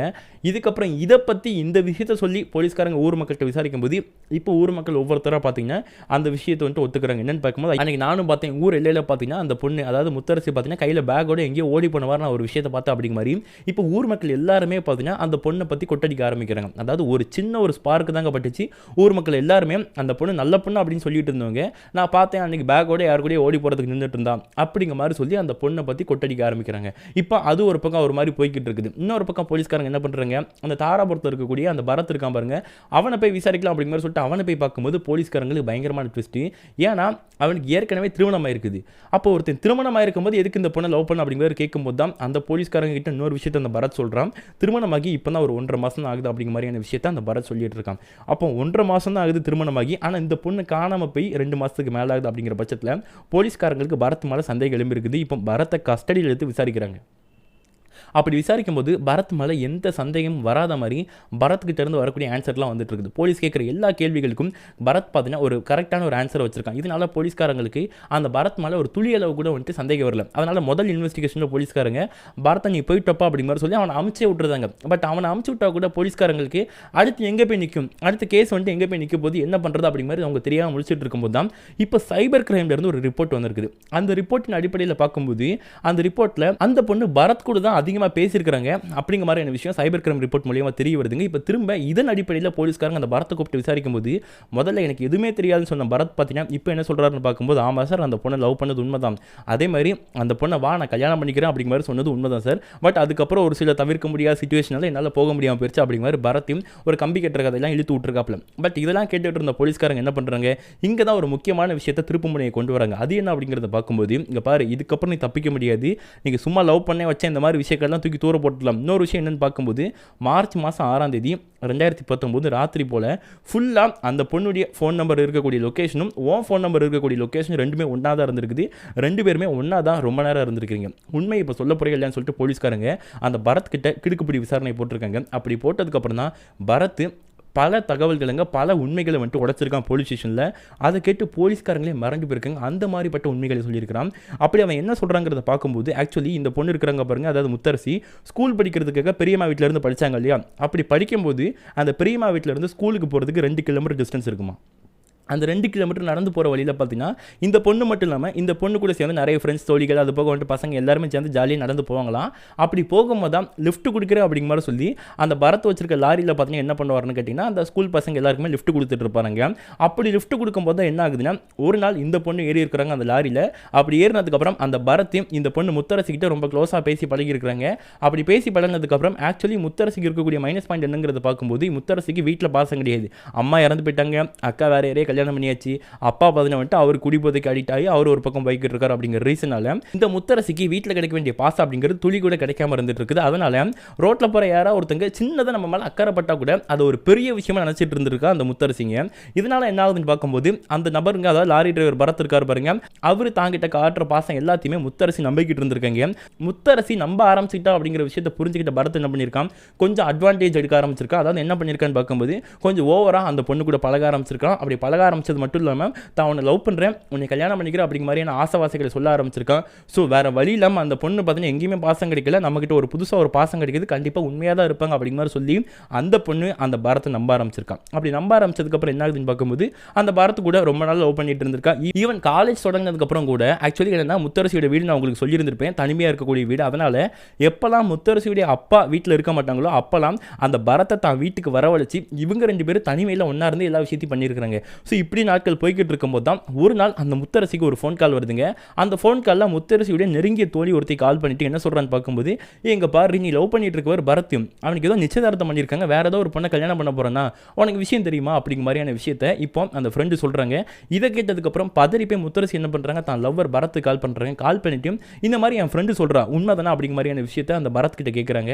S1: இதுக்கப்புறம் இதை பற்றி இந்த விஷயத்தை சொல்லி போலீஸ்காரங்க ஊர் மக்கள்கிட்ட விசாரிக்கும் போது இப்போ ஊர் மக்கள் ஒவ்வொருத்தராக பார்த்தீங்கன்னா அந்த விஷயத்தை வந்துட்டு ஒத்துக்கிறாங்க. என்னன்னு பார்க்கும்போது அன்னைக்கு நானும் பார்த்தேன் ஊர் எல்லையில் பார்த்தீங்கன்னா அந்த பொண்ணு அதாவது முத்தரசி பார்த்தீங்கன்னா கையில் பேக்கோட எங்கேயோ ஓடி போனவார் நான் ஒரு விஷயத்தை பார்த்தேன் அப்படிங்க மாதிரி இப்போ ஊர் மக்கள் எல்லாருமே பார்த்தீங்கன்னா அந்த பொண்ணை பற்றி கொட்டடிக்க ஆரம்பிக்கிறாங்க. அதாவது ஒரு சின்ன ஒரு ஸ்பார்க்கு தாங்க பட்டுச்சு. ஊர் மக்கள் எல்லாருமே அந்த பொண்ணு நல்ல பொண்ணு அப்படின்னு சொல்லிட்டு இருந்தவங்க நான் பார்த்தேன் அன்னைக்கு பேக்கோட யார் கூட ஓடி போகிறதுக்கு நின்றுட்டு இருந்தான் அப்படிங்கிற மாதிரி சொல்லி அந்த பொண்ணை பற்றி கொட்டடிக்க ஆரம்பிக்கிறாங்க. இப்போ அது ஒரு பக்கம் ஒரு மாதிரி போய்கிட்டு இருக்குது. இன்னொரு பக்கம் போலீஸ்காரங்க என்ன பண்ணுறாங்க அந்த தாராபுரத்தில் இருக்கக்கூடிய அந்த பரத் இருக்கான் பாருங்க அவனை போய் விசாரிக்கலாம் அப்படிங்கிற மாதிரி சொல்லிட்டு அவனை போய் பார்க்கும்போது போலீஸ்காரங்களுக்கு பயங்கரமான ட்விஸ்ட்டு ஏன்னா அவனுக்கு ஏற்கனவே திருமணம் ஆயிருக்குது அப்போ ஒருத்தன் திருமணம் ஆயிருக்கும்போது எதுக்கு இந்த பொண்ணை லவ் பண்ண அப்படிங்கிற கேட்கும்போது தான் அந்த போலீஸ்காரங்க கிட்ட இன்னொரு விஷயத்தை அந்த பரத் சொல்கிறான் திருமணமாகி இப்போ தான் ஒரு ஒன்றரை மாதம் தான் ஆகுது அப்படிங்கிற மாதிரியான விஷயத்தை அந்த பரத் சொல்லிட்டு இருக்கான். அப்போ ஒன்றரை மாதம் தான் ஆகுது திருமணமாகி. ஆனால் இந்த பொண்ணு காணாமல் போய் ரெண்டு மாதத்துக்கு மேலே ஆகுது அப்படிங்கிற பட்சத்தில் போலீஸ்காரங்களுக்கு பரத் மேலே சந்தேகம் எழும்பி இருக்குது இப்போ பரத்தை கஸ்டடியில் எடுத்து விசாரிக்கிறாங்க. அப்படி விசாரிக்கும் போது பரத் மேலே எந்த சந்தேகமும் வராத மாதிரி பரத்கிட்ட இருந்து வரக்கூடிய ஆன்சர்லாம் வந்துட்டு இருக்குது. போலீஸ் கேட்குற எல்லா கேள்விகளுக்கும் பரத் பார்த்தீங்கன்னா ஒரு கரெக்டான ஒரு ஆன்சர் வச்சிருக்கான் இதனால போலீஸ்காரங்களுக்கு அந்த பரத் மேலே ஒரு துளியளவு கூட வந்துட்டு சந்தேகம் வரல. அதனால முதல் இன்வெஸ்டிகேஷனில் போலீஸ்காரங்க பரத்தை நீ போயிட்டப்பா அப்படிங்கிற சொல்லி அவனை அமுச்சே விட்டுருந்தாங்க பட் அவனை அமுச்சு விட்டா கூட போலீஸ்காரங்களுக்கு அடுத்து எங்கே போய் நிற்கும் அடுத்த கேஸ் வந்துட்டு எங்கே போய் நிற்கும் போது என்ன பண்ணுறது அப்படிங்கிற மாதிரி அவங்க தெரியாமல் முடிச்சுட்டு இருக்கும்போது தான் இப்போ சைபர் கிரைம்லேருந்து ஒரு ரிப்போர்ட் வந்திருக்குது. அந்த ரிப்போர்ட்டின் அடிப்படையில் பார்க்கும்போது அந்த ரிப்போர்ட்டில் அந்த பொண்ணு பரத் கூட தான் அதிகமாக பேசியிருக்கிறாங்க. அப்படிங்கிற மாதிரியான விஷயம்? சைபர் கிரைம் ரிப்போர்ட் மூலியமாக தெரிய வருதுங்க. இப்போ திரும்ப இதன் அடிப்படையில் போலீஸ்காரங்க அந்த பரத்தை கூப்பிட்டு விசாரிக்கும் போது முதல்ல எனக்கு எதுவுமே தெரியாதுன்னு சொன்ன பரத் பார்த்தீங்கன்னா இப்போ என்ன சொல்கிறாருன்னு பார்க்கும்போது ஆமாம் சார் அந்த பொண்ணை லவ் பண்ணது உண்மைதான். அதே மாதிரி அந்த பொண்ணை வா நான் கல்யாணம் பண்ணிக்கிறேன் அப்படிங்கிற மாதிரி சொன்னது உண்மைதான் சார். பட் அதுக்கப்புறம் ஒரு சில தவிர்க்க முடியாத சுச்சுவேஷனால என்னால் போக முடியாமல் போயிருச்சு அப்படிங்கிற மாதிரி பரத்தையும் ஒரு கம்பி கட்டுற கதையெல்லாம் இழுத்து விட்டுருக்காப்ல பட் இதெல்லாம் கேட்டுட்டு இருந்த போலீஸ்காரங்க என்ன பண்ணுறாங்க இங்கே தான் ஒரு முக்கியமான விஷயத்தை திருப்புமுனையை கொண்டு வராங்க. அது என்ன அப்படிங்கிறத பார்க்கும்போது இங்கே பாரு இதுக்கப்புறம் நீ தப்பிக்க முடியாது. நீங்கள் சும்மா லவ் பண்ணே வச்சேன் இந்த மாதிரி விஷயங்கள் எல்லாம் தூக்கி தூர போட்டுடலாம். இன்னொரு விஷயம் என்னன்னு பார்க்கும்போது மார்ச் மாதம் ஆறாம் தேதி ரெண்டாயிரத்தி பத்தொம்போது ராத்திரி போல் ஃபுல்லாக அந்த பொண்ணுடைய ஃபோன் நம்பர் இருக்கக்கூடிய லொக்கேஷனும் ஓன் ஃபோன் நம்பர் இருக்கக்கூடிய லொக்கேஷன் ரெண்டுமே ஒன்றா தான் இருந்திருக்குது. ரெண்டு பேருமே ஒன்றா தான் ரொம்ப நேரம் இருந்திருக்கீங்க உண்மை இப்போ சொல்ல போகிறீங்க இல்லையான்னு சொல்லிட்டு போலீஸ்காரங்க அந்த பரத் கிட்ட கிடுக்குப்பிடி விசாரணை போட்டிருக்காங்க. அப்படி போட்டதுக்கப்புறம் தான் பரத் பல தகவல்களுங்க பல உண்மைகளை வந்துட்டு உடச்சிருக்கான் போலீஸ் ஸ்டேஷனில் அதை கேட்டு போலீஸ்காரங்களே மறந்து போயிருக்காங்க. அந்த மாதிரிப்பட்ட உண்மைகளை சொல்லியிருக்கிறான். அப்படி அவன் என்ன சொல்கிறாங்கிறத பார்க்கும்போது ஆக்சுவலி இந்த பொண்ணு இருக்கிறாங்க பாருங்க அதாவது முத்தரசி ஸ்கூல் படிக்கிறதுக்காக பெரியம்மா வீட்டிலேருந்து படித்தாங்க இல்லையா? அப்படி படிக்கும்போது அந்த பெரியம்மா வீட்டிலேருந்து ஸ்கூலுக்கு போகிறதுக்கு ரெண்டு கிலோமீட்டர் டிஸ்டன்ஸ் இருக்குமா? அந்த ரெண்டு கிலோமீட்டர் நடந்து போகிற வழியில் பார்த்தீங்கன்னா இந்த பொண்ணு மட்டும் இல்லாமல் இந்த பொண்ணு கூட சேர்ந்து நிறைய ஃப்ரெண்ட்ஸ் தோழிகள் அது போக வந்துட்டு பசங்க எல்லாருமே சேர்ந்து ஜாலியாக நடந்து போவாங்களாம். அப்படி போகும்போது தான் லிஃப்ட் கொடுக்குறேன் அப்படிங்கிற மாதிரி சொல்லி அந்த பரத் வச்சிருக்க லாரியில் பார்த்தீங்கன்னா என்ன பண்ணுவாருன்னு கேட்டிங்கன்னா அந்த ஸ்கூல் பசங்க எல்லாருக்குமே லிஃப்ட் கொடுத்துட்டு இருப்பாங்க அப்படி லிஃப்ட் கொடுக்கும்போது தான் என்ன ஆகுதுன்னா ஒரு நாள் இந்த பொண்ணு ஏறி இருக்கிறாங்க அந்த லாரியில் அப்படி ஏறினதுக்கப்புறம் அந்த பரத்தையும் இந்த பொண்ணு முத்தரசிக்கிட்ட ரொம்ப க்ளோஸாக பேசி பழகி இருக்கிறாங்க. அப்படி பேசி பழகினதுக்கப்புறம் ஆக்சுவலி முத்தரசிக்கு இருக்கக்கூடிய மைனஸ் பாயிண்ட் என்னங்கிறத பார்க்கும்போது முத்தரசிக்கு வீட்டில் பாசம் கிடையாது. அம்மா இறந்து போயிட்டாங்க அக்கா வேறு யாரையே கல்யாணம் கல்யாணம் பண்ணியாச்சு. அப்பா பார்த்தீங்கன்னா வந்துட்டு அவர் குடிபோதைக்கு அடிக்ட் ஆகி அவர் ஒரு பக்கம் பைக்கிட்டு இருக்கார் அப்படிங்கிற ரீசனால இந்த முத்தரசிக்கு வீட்டில் கிடைக்க வேண்டிய பாசம் அப்படிங்கிறது துளி கூட கிடைக்காம இருந்துட்டு இருக்குது. அதனால ரோட்டில் போகிற யாராவது ஒருத்தங்க சின்னதாக நம்ம மேலே அக்கறைப்பட்டால் கூட அது ஒரு பெரிய விஷயமா நினச்சிட்டு இருந்திருக்கா அந்த முத்தரசிங்க. இதனால என்ன ஆகுதுன்னு பார்க்கும்போது அந்த நபருங்க அதாவது லாரி டிரைவர் பரத் இருக்கார் பாருங்க. அவர் தாங்கிட்ட காட்டுற பாசம் எல்லாத்தையுமே முத்தரசி நம்பிக்கிட்டு இருந்திருக்காங்க. முத்தரசி நம்ப ஆரம்பிச்சுட்டா அப்படிங்கிற விஷயத்தை புரிஞ்சுக்கிட்ட பரத் என்ன பண்ணியிருக்கான் கொஞ்சம் அட்வான்டேஜ் எடுக்க ஆரம்பிச்சிருக்கான் அதாவது என்ன பண்ணியிருக்கான்னு பார்க்கும்போது கொஞ்சம் ஓவராக அந்த பொண்ணு கூட பழக ஆரம்பிச்சிருக்கான் அப்படி பழக பழக ஆரம்பிச்சது மட்டும் இல்லாமல் தான் உன்னை லவ் பண்ணுறேன் உன்னை கல்யாணம் பண்ணிக்கிறேன். அப்படிங்கிற மாதிரியான ஆசைவாசைகளை சொல்ல ஆரம்பிச்சிருக்கான். ஸோ வேறு வழி இல்லாமல் அந்த பொண்ணு பார்த்தீங்கன்னா எங்கேயுமே பாசம் கிடைக்கல. நம்மக்கிட்ட ஒரு புதுசாக ஒரு பாசம் கிடைக்குது. கண்டிப்பாக உண்மையாக தான் இருப்பாங்க அப்படிங்கிற மாதிரி சொல்லி அந்த பொண்ணு அந்த பாரத்தை நம்ப ஆரம்பிச்சிருக்கான் அப்படி நம்ப ஆரம்பிச்சதுக்கப்புறம் என்ன ஆகுதுன்னு பார்க்கும்போது அந்த பாரத்து கூட ரொம்ப நாள் லவ் பண்ணிட்டு இருந்திருக்கா. E- ஈவன் காலேஜ் தொடங்கினதுக்கப்புறம் கூட ஆக்சுவலி என்னன்னா முத்தரசியோட வீடு நான் உங்களுக்கு சொல்லியிருந்திருப்பேன். தனிமையாக இருக்கக்கூடிய வீடு. அதனால் எப்போல்லாம் முத்தரசியுடைய அப்பா வீட்டில் இருக்க மாட்டாங்களோ அப்போல்லாம் அந்த பரத்தை தான் வீட்டுக்கு வரவழைச்சி இவங்க ரெண்டு பேரும் தனிமையில் ஒன்றா இருந்து எல்லா விஷயத்தையும் பண்ணியிருக்கிறாங்க. ஸோ ஸோ இப்படி நாட்கள் போய்கிட்டு இருக்கும்போது தான் ஒரு நாள் அந்த முத்தரசிக்கு ஒரு ஃபோன் கால் வருதுங்க. அந்த ஃபோன் காலில் முத்தரசியுடைய நெருங்கிய தோழி ஒருத்தி கால் பண்ணிட்டு என்ன சொல்கிறான்னு பார்க்கும்போது எங்க பாரு நீ லவ் பண்ணிட்டு இருக்கவர் பரத்தையும் அவனுக்கு ஏதோ நிச்சயதார்த்தம் பண்ணியிருக்காங்க. வேறு ஏதோ ஒரு பொண்ணை கல்யாணம் பண்ண போகிறேன்னா உனக்கு விஷயம் தெரியுமா? அப்படிங்கிற மாதிரியான விஷயத்த இப்போ அந்த ஃப்ரெண்டு சொல்கிறாங்க இதை கேட்டதுக்கப்புறம் பதறி போய் முத்தரசி என்ன பண்ணுறாங்க தான் லவ்வர் பரத்து கால் பண்ணுறாங்க கால் பண்ணிட்டு இந்த மாதிரி என் ஃப்ரெண்டு சொல்கிறா உண்மைதானா? அப்படிங்கிற மாதிரியான விஷயத்த அந்த பரத் கிட்ட கேட்குறாங்க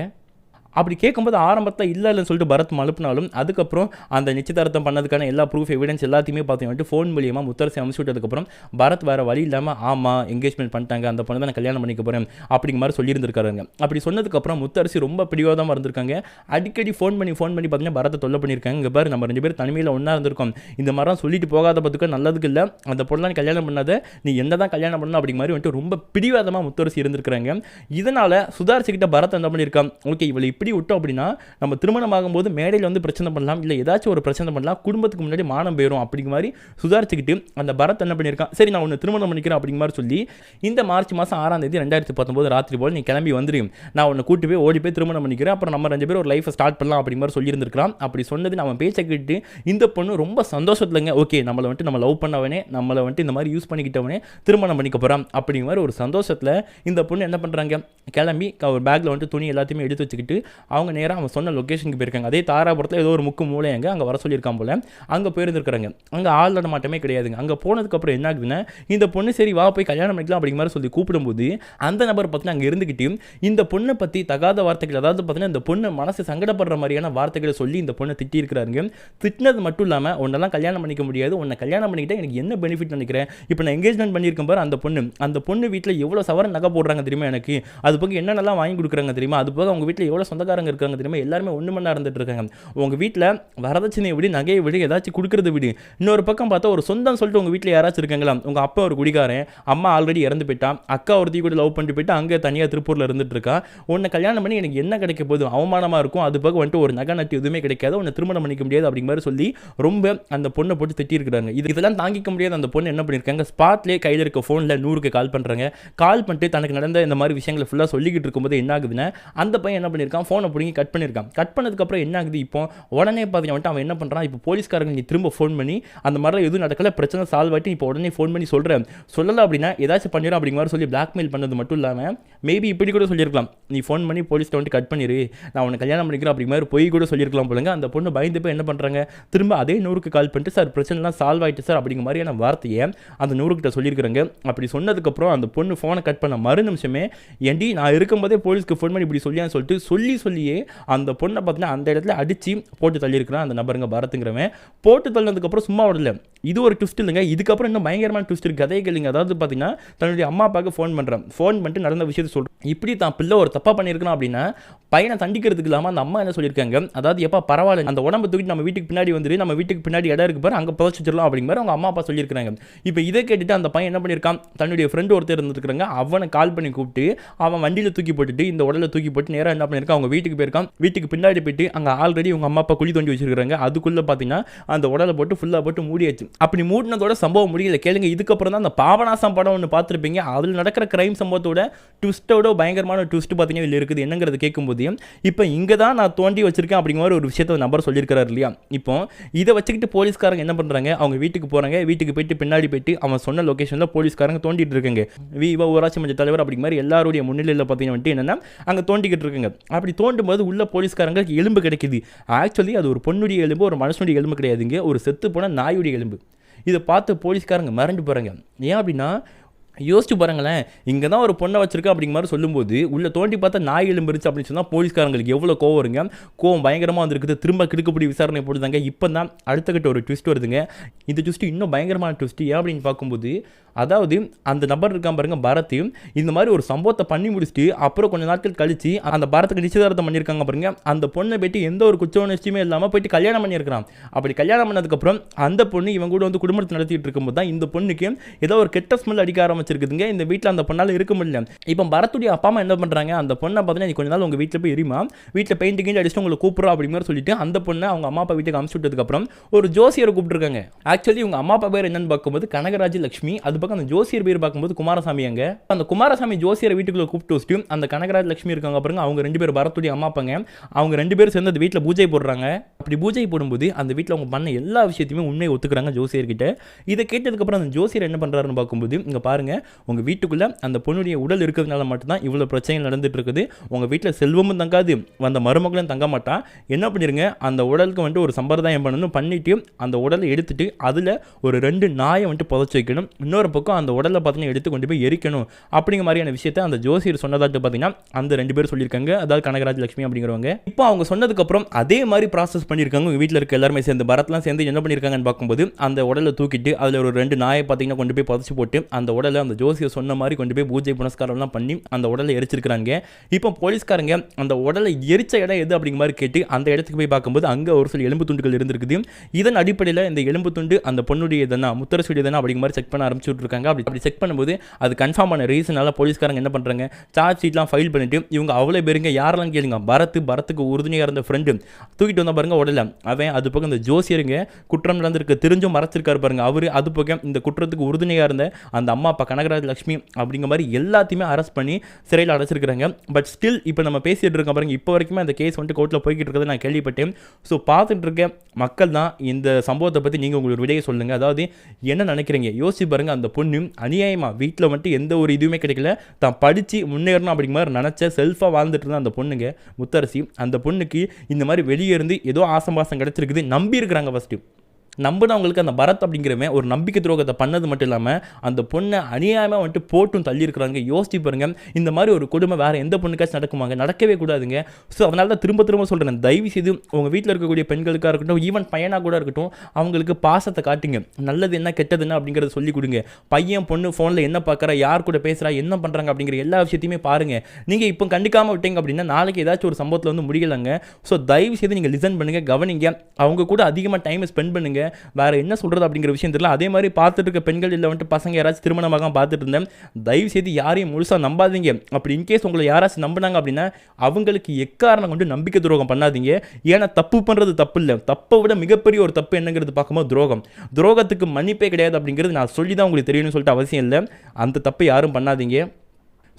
S1: அப்படி கேட்கும்போது ஆரம்பத்தில் இல்லை இல்லைன்னு சொல்லிட்டு பரத் மழுப்பினாலும் அதுக்கப்புறம் அந்த நிச்சயதார்த்தம் பண்ணதுக்கான எல்லா ப்ரூஃப் எவிடன்ஸ் எல்லாத்தையுமே பார்த்தீங்கன்னா ஃபோன் மூலியமாக முத்தரசி அனுப்பிச்சு விட்டதுக்கப்புறம் பரத் வேறு வழி இல்லாமல் ஆமாம் என்கேஜ்மெண்ட் பண்ணிட்டாங்க அந்த பொண்ணை தான் நான் கல்யாணம் பண்ணிக்க போகிறேன் அப்படிங்கிற மாதிரி சொல்லியிருந்திருக்காருங்க. அப்படி சொன்னதுக்கப்புறம் முத்தரசி ரொம்ப பிடிவாதமாக இருந்திருக்காங்க. அடிக்கடி ஃபோன் பண்ணி ஃபோன் பண்ணி பார்த்தீங்கன்னா பரத்தை தொல்லை பண்ணியிருக்காங்க. இங்கே பாரு நம்ம ரெண்டு பேரும் தனிமையில் ஒன்றா இருந்திருக்கோம். இந்த மாதிரிலாம் சொல்லிட்டு போகாத பார்த்துக்க நல்லதுக்கு இல்லை. அந்த பொண்ணை நீ கல்யாணம் பண்ணாத. நீ என்ன தான் கல்யாணம் பண்ணணும் அப்படிங்கிற மாதிரி வந்துட்டு ரொம்ப பிடிவாதமாக முத்தரசி இருந்திருக்கிறாங்க. இதனால் சுதாரிச்சுக்கிட்ட பரத் என்ன பண்ணியிருக்கான்? ஓகே இவளை இப்படி விட்டோம் அப்படின்னா நம்ம திருமணம் ஆகும்போது மேடையில் வந்து பிரச்சனை பண்ணலாம் இல்லை ஏதாச்சும் ஒரு பிரச்சனை பண்ணலாம் குடும்பத்துக்கு முன்னாடி மானம் போயிடும் அப்படிங்கிற மாதிரி சுதாரிச்சுக்கிட்டு அந்த பரத் என்ன பண்ணியிருக்கான் சரி நான் உன்னை திருமணம் பண்ணிக்கிறேன் அப்படிங்கிற மாதிரி சொல்லி இந்த மார்ச் மாதம் ஆறாம் தேதி ரெண்டாயிரத்தி பத்தொம்போது ராத்திரி போல் நீ கிளம்பி வந்துடும் நான் உன்னை கூட்டு போய் ஓடி போய் திருமணம் பண்ணிக்கிறேன் அப்புறம் நம்ம ரெண்டு பேரும் ஒரு லைஃப்பை ஸ்டார்ட் பண்ணலாம் அப்படிங்கிற மாதிரி சொல்லியிருந்திருக்கலாம் அப்படி சொன்னது நம்ம பேச்சை கேட்டு இந்த பொண்ணு ரொம்ப சந்தோஷத்துலங்க ஓகே நம்மளை வந்துட்டு நம்ம லவ் பண்ணவனே நம்மளை வந்துட்டு இந்த மாதிரி யூஸ் பண்ணிக்கிட்டவனே திருமணம் பண்ணிக்க போகிறான் அப்படிங்கிற மாதிரி ஒரு சந்தோஷத்தில் இந்த பொண்ணு என்ன பண்ணுறாங்க கிளம்பி ஒரு பேக்கில் வந்துட்டு துணி எல்லாத்தையுமே எடுத்து வச்சுக்கிட்டு அவங்க நேராக அவன் சொன்ன லொக்கேஷனுக்கு போயிருக்காங்க. அதே தாராபுரத்தில் ஏதோ ஒரு முக்கு மூலை அங்கே வர சொல்லியிருக்கான் போல. அங்கே போயிருந்துருக்காங்க அங்கே ஆள் நடமாட்டமே கிடையாதுங்க. அங்கே போனதுக்கப்புறம் என்ன ஆகுதுன்னா இந்த பொண்ணு சரி வா போய் கல்யாணம் பண்ணிக்கலாம் அப்படிங்கிற மாதிரி சொல்லி கூப்பிடும்போது அந்த நபர் பார்த்தீங்கன்னா அங்கே இருந்துக்கிட்டு இந்த பொண்ணை பற்றி தகாத வார்த்தைகள் அதாவது பார்த்தீங்கன்னா இந்த பொண்ணு மனசு சங்கடப்படுற மாதிரியான வார்த்தைகளை சொல்லி இந்த பொண்ணை திட்டியிருக்கிறாருங்க. திட்டினது மட்டும் இல்லாமல் உன்னெல்லாம் கல்யாணம் பண்ணிக்க முடியாது. உன்னை கல்யாணம் பண்ணிக்கிட்டா எனக்கு என்ன பெனிஃபிட் நினைக்கிறேன் இப்போ நான் எங்கேஜ்மெண்ட் பண்ணியிருக்கேன் பாரு அந்த பொண்ணு. அந்த பொண்ணு வீட்டில் எவ்வளோ சவரன் நகை போடுறாங்க தெரியுமா எனக்கு? அது போக என்னென்னலாம் வாங்கி கொடுக்குறாங்க தெரியுமா? அது போக அவங்க வீட்டில் எவ்வளோ சொந்தக்காரங்க இருக்காங்க தெரியுமா? எல்லாருமே ஒன்று மணி இருந்துட்டு இருக்காங்க. உங்கள் வீட்டில் வரதட்சணையை விட நகையை விட ஏதாச்சும் கொடுக்குறது விடு. இன்னொரு பக்கம் பார்த்தா ஒரு சொந்தம் சொல்லிட்டு உங்கள் வீட்டில் யாராச்சும் இருக்காங்களா? உங்கள் அப்பா ஒரு குடிகாரன் அம்மா ஆல்ரெடி இறந்து போயிட்டான் அக்கா ஒருத்தி கூட லவ் பண்ணிட்டு போயிட்டு அங்கே தனியாக திருப்பூரில் இருந்துட்டு இருக்கா? உன்னை கல்யாணம் பண்ணி எனக்கு என்ன கிடைக்க போகுது? அவமானமாக இருக்கும். அது பக்கம் வந்துட்டு ஒரு நகை நட்டு எதுவுமே கிடைக்காது. உன்னை திருமணம் பண்ணிக்க முடியாது அப்படிங்கிற மாதிரி சொல்லி ரொம்ப அந்த பொண்ணை போட்டு திட்டியிருக்கிறாங்க. இது இதெல்லாம் தாங்கிக்க முடியாது அந்த பொண்ணு என்ன பண்ணியிருக்காங்க? ஸ்பாட்லேயே கையில் இருக்க ஃபோனில் நூறுக்கு கால் பண்ணுறாங்க கால் பண்ணிட்டு தனக்கு நடந்த இந்த மாதிரி விஷயங்களை ஃபுல்லாக சொல்லிக்கிட்டு இருக்கும்போது என்ன ஆகுதுன்னா அந்த பையன் என்ன பண்ணியிருக்கான்? ஃபோனை பிடிங்கி கட் பண்ணியிருக்கான் கட் பண்ணதுக்கப்புறம் என்ன ஆகுது இப்போ? உடனே பார்த்தீங்கன்னா வந்துட்டு அவன் என்ன பண்ணுறான் இப்போ போலீஸ்காரங்க நீ திரும்ப ஃபோன் பண்ணி அந்த மாதிரிலாம் எதுவும் நடக்கல பிரச்சனை சால்வ் ஆகிட்டு இப்போ உடனே ஃபோன் பண்ணி சொல்கிறேன் சொல்லலை அப்படின்னா ஏதாச்சும் பண்ணிடும் அப்படிங்கிற மாதிரி சொல்லி பிளாக்மெயில் பண்ணது மட்டும் இல்லாமல் மேபி இப்படி கூட சொல்லியிருக்கலாம் நீ ஃபோன் பண்ணி போலீஸ்கிட்ட வந்துட்டு கட் பண்ணிடு நான் உன்னை கல்யாணம் பண்ணிக்கிறேன் அப்படிங்கிற மாதிரி போய் கூட சொல்லியிருக்கலாம் போலங்க. அந்த பொண்ணு பயந்து போய் என்ன பண்ணுறாங்க திரும்ப அதே நூறுக்கு கால் பண்ணிட்டு சார் பிரச்சனைலாம் சால்வ் ஆகிட்டு சார் அப்படிங்கிற மாதிரியான வார்த்தையை அந்த நூறுக்கிட்ட சொல்லியிருக்கிறாங்க அப்படி சொன்னதுக்கப்புறம் அந்த பொண்ணு ஃபோனை கட் பண்ண மறு நிமிஷமே ஏண்டி நான் இருக்கும்போதே போலீஸ்க்கு ஃபோன் பண்ணி இப்படி சொல்லியான்னு சொல்லிட்டு சொல்லி சொல்லியே அந்த பொண்ணை பார்த்தீங்கன்னா அந்த இடத்துல அடித்து போட்டு தள்ளியிருக்கிறான் அந்த நபருங்க பரத்துங்கிறவன் போட்டு தள்ளினதுக்கப்புறம் சும்மா விடல. இது ஒரு ட்விஸ்ட் இல்லைங்க. இதுக்கப்புறம் இன்னும் பயங்கரமான ட்விஸ்ட் இருக்குது கதையை கேளுங்க. அதாவது பார்த்தீங்கன்னா தன்னுடைய அம்மா அப்பாவுக்கு ஃபோன் பண்ணுறேன் ஃபோன் பண்ணிட்டு நடந்த விஷயத்தை சொல்கிறேன் இப்படி தான் பிள்ளை ஒரு தப்பாக பண்ணியிருக்கணும் அப்படின்னா பையனை தண்டிக்கிறதுக்கு இல்லாமல் அந்த அம்மா என்ன சொல்லியிருக்காங்க? அதாவது எப்போ பரவாயில்ல அந்த உடம்பு தூக்கிட்டு நம்ம வீட்டுக்கு பின்னாடி வந்துட்டு நம்ம வீட்டுக்கு பின்னாடி இடம் இருக்கு பாரு அங்கே புதைச்சிடலாம் அப்படிங்கிற அவங்க அம்மா அப்பா சொல்லியிருக்காங்க இப்போ இதை கேட்டுட்டு அந்த பையன் என்ன பண்ணியிருக்கான்? தன்னுடைய ஃப்ரெண்டு ஒருத்தர் இருந்துருக்காங்க அவனை கால் பண்ணி கூப்பிட்டு அவன் வண்டியில் தூக்கி போட்டுட்டு இந்த உடலை தூக்கி போட்டு நேராக என்ன பண்ணியிருக்கான்? அவங்க வீட்டுக்கு போயிருக்கான். வீட்டுக்கு பின்னாடி போயிட்டு அங்கே ஆல்ரெடி உங்க அம்மா அப்பா குழி தோண்டி வச்சிருக்காங்க அதுக்குள்ளே பார்த்தீங்கன்னா அந்த உடலை போட்டு ஃபுல்லாக போட்டு மூடியாச்சு. அப்படி மூடினதோட சம்பவம் முடியல. கேளுங்க இதுக்கப்புறம் தான் அந்த பாபநாசம் படம் ஒன்று பார்த்துருப்பீங்க. அதில் நடக்கிற கிரைம் சம்பவத்தோட ட்விஸ்ட்டோட பயங்கரமான ட்விஸ்ட் பார்த்தீங்கன்னா இதில் இருக்குது. என்னங்கிறது கேட்கும்போது இப்போ இங்கே தான் நான் தோண்டி வச்சிருக்கேன் அப்படிங்கிற மாதிரி ஒரு விஷயத்த நபர் சொல்லியிருக்காரு இல்லையா? இப்போ இதை வச்சுக்கிட்டு போலீஸ்காரங்க என்ன பண்ணுறாங்க அவங்க வீட்டுக்கு போகிறாங்க வீட்டுக்கு போயிட்டு பின்னாடி போயிட்டு அவன் சொன்ன லொக்கேஷனில் போலீஸ்காரங்க தோண்டிட்டு இருக்காங்க. வி. இவ ஊராட்சி மன்ற தலைவர் அப்படிங்கிற மாதிரி எல்லாருடைய முன்னிலையில் பார்த்தீங்கன்னா வந்துட்டு என்னென்னா அங்கே தோண்டிக்கிட்டு இருக்காங்க. அப்படி தோண்டும் போது உள்ள போலீஸ்காரங்களுக்கு எலும்பு கிடைக்குது. ஆக்சுவலி அது ஒரு பொண்ணுடைய எலும்பு ஒரு மனுஷனுடைய எலும்பு கிடையாதுங்க. ஒரு செத்து போன நாயுடைய எலும்பு. இதை பார்த்து போலீஸ்காரங்க மறந்து போகிறாங்க ஏன் அப்படின்னா யோசிச்சு பாருங்களேன் இங்கே தான் ஒரு பொண்ணை வச்சிருக்கா அப்படிங்கிற மாதிரி சொல்லும்போது உள்ள தோண்டி பார்த்தா நாய் எலும்பிருச்சு அப்படின்னு சொன்னால் போலீஸ்காரங்களுக்கு எவ்வளோ கோவம் வருங்க? கோவம் பயங்கரமாக வந்திருக்குது. திரும்ப கிடுக்குப்படி விசாரணை போடுதாங்க. இப்போ தான் அடுத்த கட்ட ஒரு ட்விஸ்ட் வருதுங்க. இந்த ட்விஸ்ட் இன்னும் பயங்கரமான ட்விஸ்ட் ஏன் அப்படின்னு பார்க்கும்போது அதாவது அந்த நபர் இருக்கான் பாருங்க பரத். இந்த மாதிரி ஒரு சம்பவத்தை பண்ணி முடிச்சுட்டு அப்புறம் கொஞ்ச நாட்கள் கழிச்சு அந்த பரத்துக்கு நிச்சயதார்த்தம் பண்ணியிருக்காங்க பாருங்க. அந்த பொண்ணை போயிட்டு எந்த ஒரு குற்ற உணர்ச்சியுமே இல்லாமல் போயிட்டு கல்யாணம் பண்ணியிருக்கிறான். அப்படி கல்யாணம் பண்ணதுக்கப்புறம் அந்த பொண்ணு இவங்க கூட வந்து குடும்பத்தை நடத்திட்டு இருக்கும்போது தான் இந்த பொண்ணுக்கு ஏதோ ஒரு கெட்ட ஸ்மெல் அடிக்க ஆரம்பிச்சிருக்குதுங்க இந்த வீட்டில் அந்த பொண்ணால் இருக்க முடியல. இப்போ பரத்துடைய அப்பா அம்மா என்ன பண்ணுறாங்க அந்த பொண்ணை பார்த்தீங்கன்னா நீ கொஞ்ச நாள் உங்கள் வீட்டில் போய் எரியுமா வீட்டில் பெயிண்ட் கிண்ட் அடிச்சுட்டு உங்களை கூப்பிட்றோம் அப்படிங்கிற சொல்லிட்டு அந்த பொண்ணை அவங்க அம்மா அப்பா வீட்டுக்கு அமுச்சு விட்டதுக்கப்புறம் ஒரு ஜோசியரை கூப்பிட்டுருக்காங்க. ஆக்சுவலி உங்கள் அம்மா அப்பா பேர் என்னன்னு பார்க்கும்போது கனகராஜ் லட்சுமி அது பக்கம் அந்த ஜோசியர் பேர் பார்க்கும்போது குமாரசாமி அங்க. அந்த குமாரசாமி ஜோசியரை வீட்டுக்குள்ள கூப்பிட்டு வச்சுட்டு அந்த கனகராஜ் லட்சுமி இருக்காங்க பாருங்க அவங்க ரெண்டு பேர் பரத்துடைய அம்மா அப்பாங்க. அவங்க ரெண்டு பேரும் சேர்ந்து அந்த வீட்டில் பூஜை போடுறாங்க. அப்படி பூஜை போடும்போது அந்த வீட்டில் அவங்க பண்ண எல்லா விஷயத்தையுமே உண்மையை ஒத்துக்கிறாங்க ஜோசியர்கிட்ட. இதை கேட்டதுக்கப்புறம் அந்த ஜோசியர் என்ன பண்ணுறாருன்னு பார்க்கும்போது இங்கே பாருங்க உங்கள் வீட்டுக்குள்ளே அந்த பொண்ணுடைய உடல் இருக்கிறதுனால மட்டும்தான் இவ்வளோ பிரச்சனை நடந்துட்டு இருக்குது உங்கள் வீட்டில் செல்வமும் தங்காது. வந்த மருமகளும் தங்க மாட்டா. என்ன பண்ணிருங்க? அந்த உடலுக்கு வந்துட்டு ஒரு சம்பிரதாயம் பண்ணணும். பண்ணிட்டு அந்த உடலை எடுத்துட்டு அதில் ஒரு ரெண்டு நாயை வந்துட்டு புதைச்சி வைக்கணும். இன்னொரு பக்கம் அந்த உடலை பார்த்தீங்கன்னா எடுத்து கொண்டு போய் எரிக்கணும். அப்படிங்கிற மாதிரியான விஷயத்தை அந்த ஜோசியர் சொன்னதாட்டு பார்த்தீங்கன்னா அந்த ரெண்டு பேர் சொல்லியிருக்காங்க. அதாவது கனகராஜ் லட்சுமி அப்படிங்கிறவங்க. இப்போ அவங்க சொன்னதுக்கப்புறம் அதே மாதிரி ப்ராசஸ் பண்ணியிருக்காங்க. உங்கள் வீட்டில் இருக்க எல்லாருமே சேர்ந்து. பரத்லாம் சேர்ந்து என்ன பண்ணியிருக்காங்கன்னு பார்க்கும்போது அந்த உடலை தூக்கிட்டு அதில் ஒரு ரெண்டு நாயை பார்த்தீங்கன்னா கொண்டு போய் புதைச்சி போட்டு அந்த உடலை அந்த ஜோசியர் சொன்ன மாதிரி கொண்டு போய் பூஜை புனஸ்காரம்லாம் பண்ணி அந்த உடலை எரிச்சிருக்கிறாங்க. இப்போ போலீஸ்காரங்க அந்த உடலை எரிச்ச இடம் எது அப்படிங்கிற மாதிரி கேட்டு அந்த இடத்துக்கு போய் பார்க்கும்போது அங்கே ஒரு சில எலும்பு துண்டுகள் இருந்திருக்குது. இதன் அடிப்படையில் இந்த எலும்பு துண்டு அந்த பொண்ணுடைய தானே முத்தரசுடைய தானே அப்படிங்கிற மாதிரி செக் பண்ண ஆரம்பிச்சுட்டு இருக்காங்க அப்படி அப்படி செக் பண்ணும்போது அது கன்ஃபார்ம் பண்ண ரீசனால போலீஸ்காரங்க என்ன பண்ணுறாங்க சார்ஜ் ஷீட்லாம் ஃபைல் பண்ணிட்டு இவங்க அவ்வளோ பேருங்க யாரெல்லாம் கேளுங்க? பரத் பரத்துக்கு உறுதுணையாக இருந்த ஃப்ரெண்டு தூக்கிட்டு வந்தால் பாருங்க உடல. அவன் அது பக்கம் இந்த ஜோசியருங்க குற்றம் நடந்திருக்க தெரிஞ்சும் மறைச்சிருக்காரு பாருங்க. அவர் அது பக்கம் இந்த குற்றத்துக்கு உறுதுணையாக இருந்த அந்த அம்மா பக்கம் கனகராஜ் லக்ஷ்மி அப்படிங்கிற மாதிரி எல்லாத்தையுமே அரெஸ்ட் பண்ணி சிறையில் அடைச்சிருக்கிறாங்க. பட் ஸ்டில் இப்போ நம்ம பேசிகிட்டு இருக்கோம் பாருங்க இப்போ வரைக்குமே அந்த கேஸ் வந்துட்டு கோர்ட்டில் போய்கிட்டு இருக்கிறத நான் கேள்விப்பட்டேன். ஸோ பார்த்துட்டு இருக்க மக்கள் தான் இந்த சம்பவத்தை பற்றி நீங்கள் உங்களோட விடையை சொல்லுங்கள் அதாவது என்ன நினைக்கிறீங்க? யோசிச்சு பாருங்கள் அந்த பொண்ணு அநியாயமாக வீட்டில் மட்டும் எந்த ஒரு இதுவுமே கிடைக்கல. தான் படித்து முன்னேறணும் அப்படிங்கிற மாதிரி நினச்ச செல்ஃபாக வாழ்ந்துட்டு இருந்த அந்த பொண்ணுங்க முத்தரசி அந்த பொண்ணுக்கு இந்த மாதிரி வெளியே இருந்து ஏதோ ஆசம்பாசம் கிடச்சிருக்குது. நம்பி இருக்கிறாங்க ஃபஸ்ட்டு நம்பினவங்களுக்கு அந்த பரத் அப்படிங்கிறவன் ஒரு நம்பிக்கை துரோகத்தை பண்ணது மட்டும் இல்லாமல் அந்த பொண்ணை அநியாயமாக வந்துட்டு போட்டும் தள்ளியிருக்கிறாங்க. யோசிச்சு பாருங்க. இந்த மாதிரி ஒரு கொடுமை வேறு எந்த பொண்ணுக்காச்சும் நடக்குமாங்க? நடக்கவே கூடாதுங்க. ஸோ அதனால தான் திரும்ப திரும்ப சொல்கிறேன் தயவு செய்து உங்கள் வீட்டில் இருக்கக்கூடிய பெண்களுக்காக இருக்கட்டும் ஈவன் பையனாக கூட இருக்கட்டும் அவங்களுக்கு பாசத்தை காட்டுங்க. நல்லது என்ன கெட்டது என்ன அப்படிங்கிறத சொல்லி கொடுங்க. பையன் பொண்ணு ஃபோனில் என்ன பார்க்குறா யார் கூட பேசுகிறா என்ன பண்ணுறாங்க அப்படிங்கிற எல்லா விஷயத்தையுமே பாருங்கள் நீங்கள் இப்போ கண்டிக்காமல் விட்டீங்க அப்படின்னா நாளைக்கு ஏதாச்சும் ஒரு சம்பவத்தில் வந்து முடியலைங்க. ஸோ தயவு செய்து நீங்கள் லிசன் பண்ணுங்கள் கவனிங்க. அவங்க கூட அதிகமாக டைம் ஸ்பெண்ட் பண்ணுங்கள் வேறு என்ன சொல்கிறது அப்படிங்கிற விஷயம் தெரியல. அதே மாதிரி பார்த்துட்டு இருக்க பெண்கள் இல்லை வந்துட்டு பசங்க யாராச்சும் திருமணமாக பார்த்துட்டு இருந்தேன். தயவு செய்து யாரையும் முழுசாக நம்பாதீங்க. அப்படி இன்கேஸ் உங்களை யாராச்சும் நம்பினாங்க அப்படின்னா அவங்களுக்கு எக்காரணம் கொண்டு நம்பிக்கை துரோகம் பண்ணாதீங்க. ஏன்னா தப்பு பண்ணுறது தப்பு இல்லை. தப்பை விட மிகப்பெரிய ஒரு தப்பு என்னங்கிறது பார்க்கும்போது துரோகம். துரோகத்துக்கு மன்னிப்பே கிடையாது அப்படிங்கிறது நான் சொல்லி தான் உங்களுக்கு தெரியணும்னு சொல்லிட்டு அவசியம் இல்லை. அந்த தப்பை யாரும் பண்ணாதீங்க.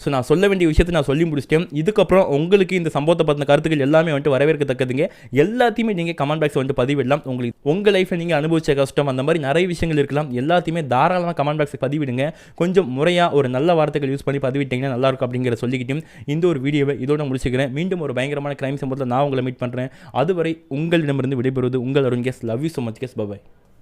S1: ஸோ நான் சொல்ல வேண்டிய விஷயத்தை நான் சொல்லி முடிச்சிட்டேன். இதுக்கப்புறம் உங்களுக்கு இந்த சம்பவத்தை பற்றின கருத்துக்கள் எல்லாமே வந்துட்டு வரவேற்கத்தக்கதுங்க. எல்லாத்தையுமே நீங்கள் கமெண்ட் பாக்ஸ் வந்துட்டு பதிவிடலாம். உங்களுக்கு உங்கள் லைஃப்பில் நீங்கள் அனுபவிச்ச கஷ்டம் அந்த மாதிரி நிறைய விஷயங்கள் இருக்கலாம். எல்லாத்தையுமே தாராளமாக கமெண்ட் பாக்ஸ் பதிவிடுங்க. கொஞ்சம் முறையாக ஒரு நல்ல வார்த்தைகள் யூஸ் பண்ணி பதிவிட்டீங்கன்னா நல்லாயிருக்கும் அப்படிங்கிற சொல்லிக்கிட்டும் இந்த ஒரு வீடியோவை இதோட முடிச்சுக்கிறேன். மீண்டும் ஒரு பயங்கரமான கிரைம் சம்பவத்தில் நான் உங்களை மீட் பண்ணுறேன் அதுவரை உங்களிடமிருந்து விடைபெறுவது உங்கள் Arun guys. Love you so much guys bye bye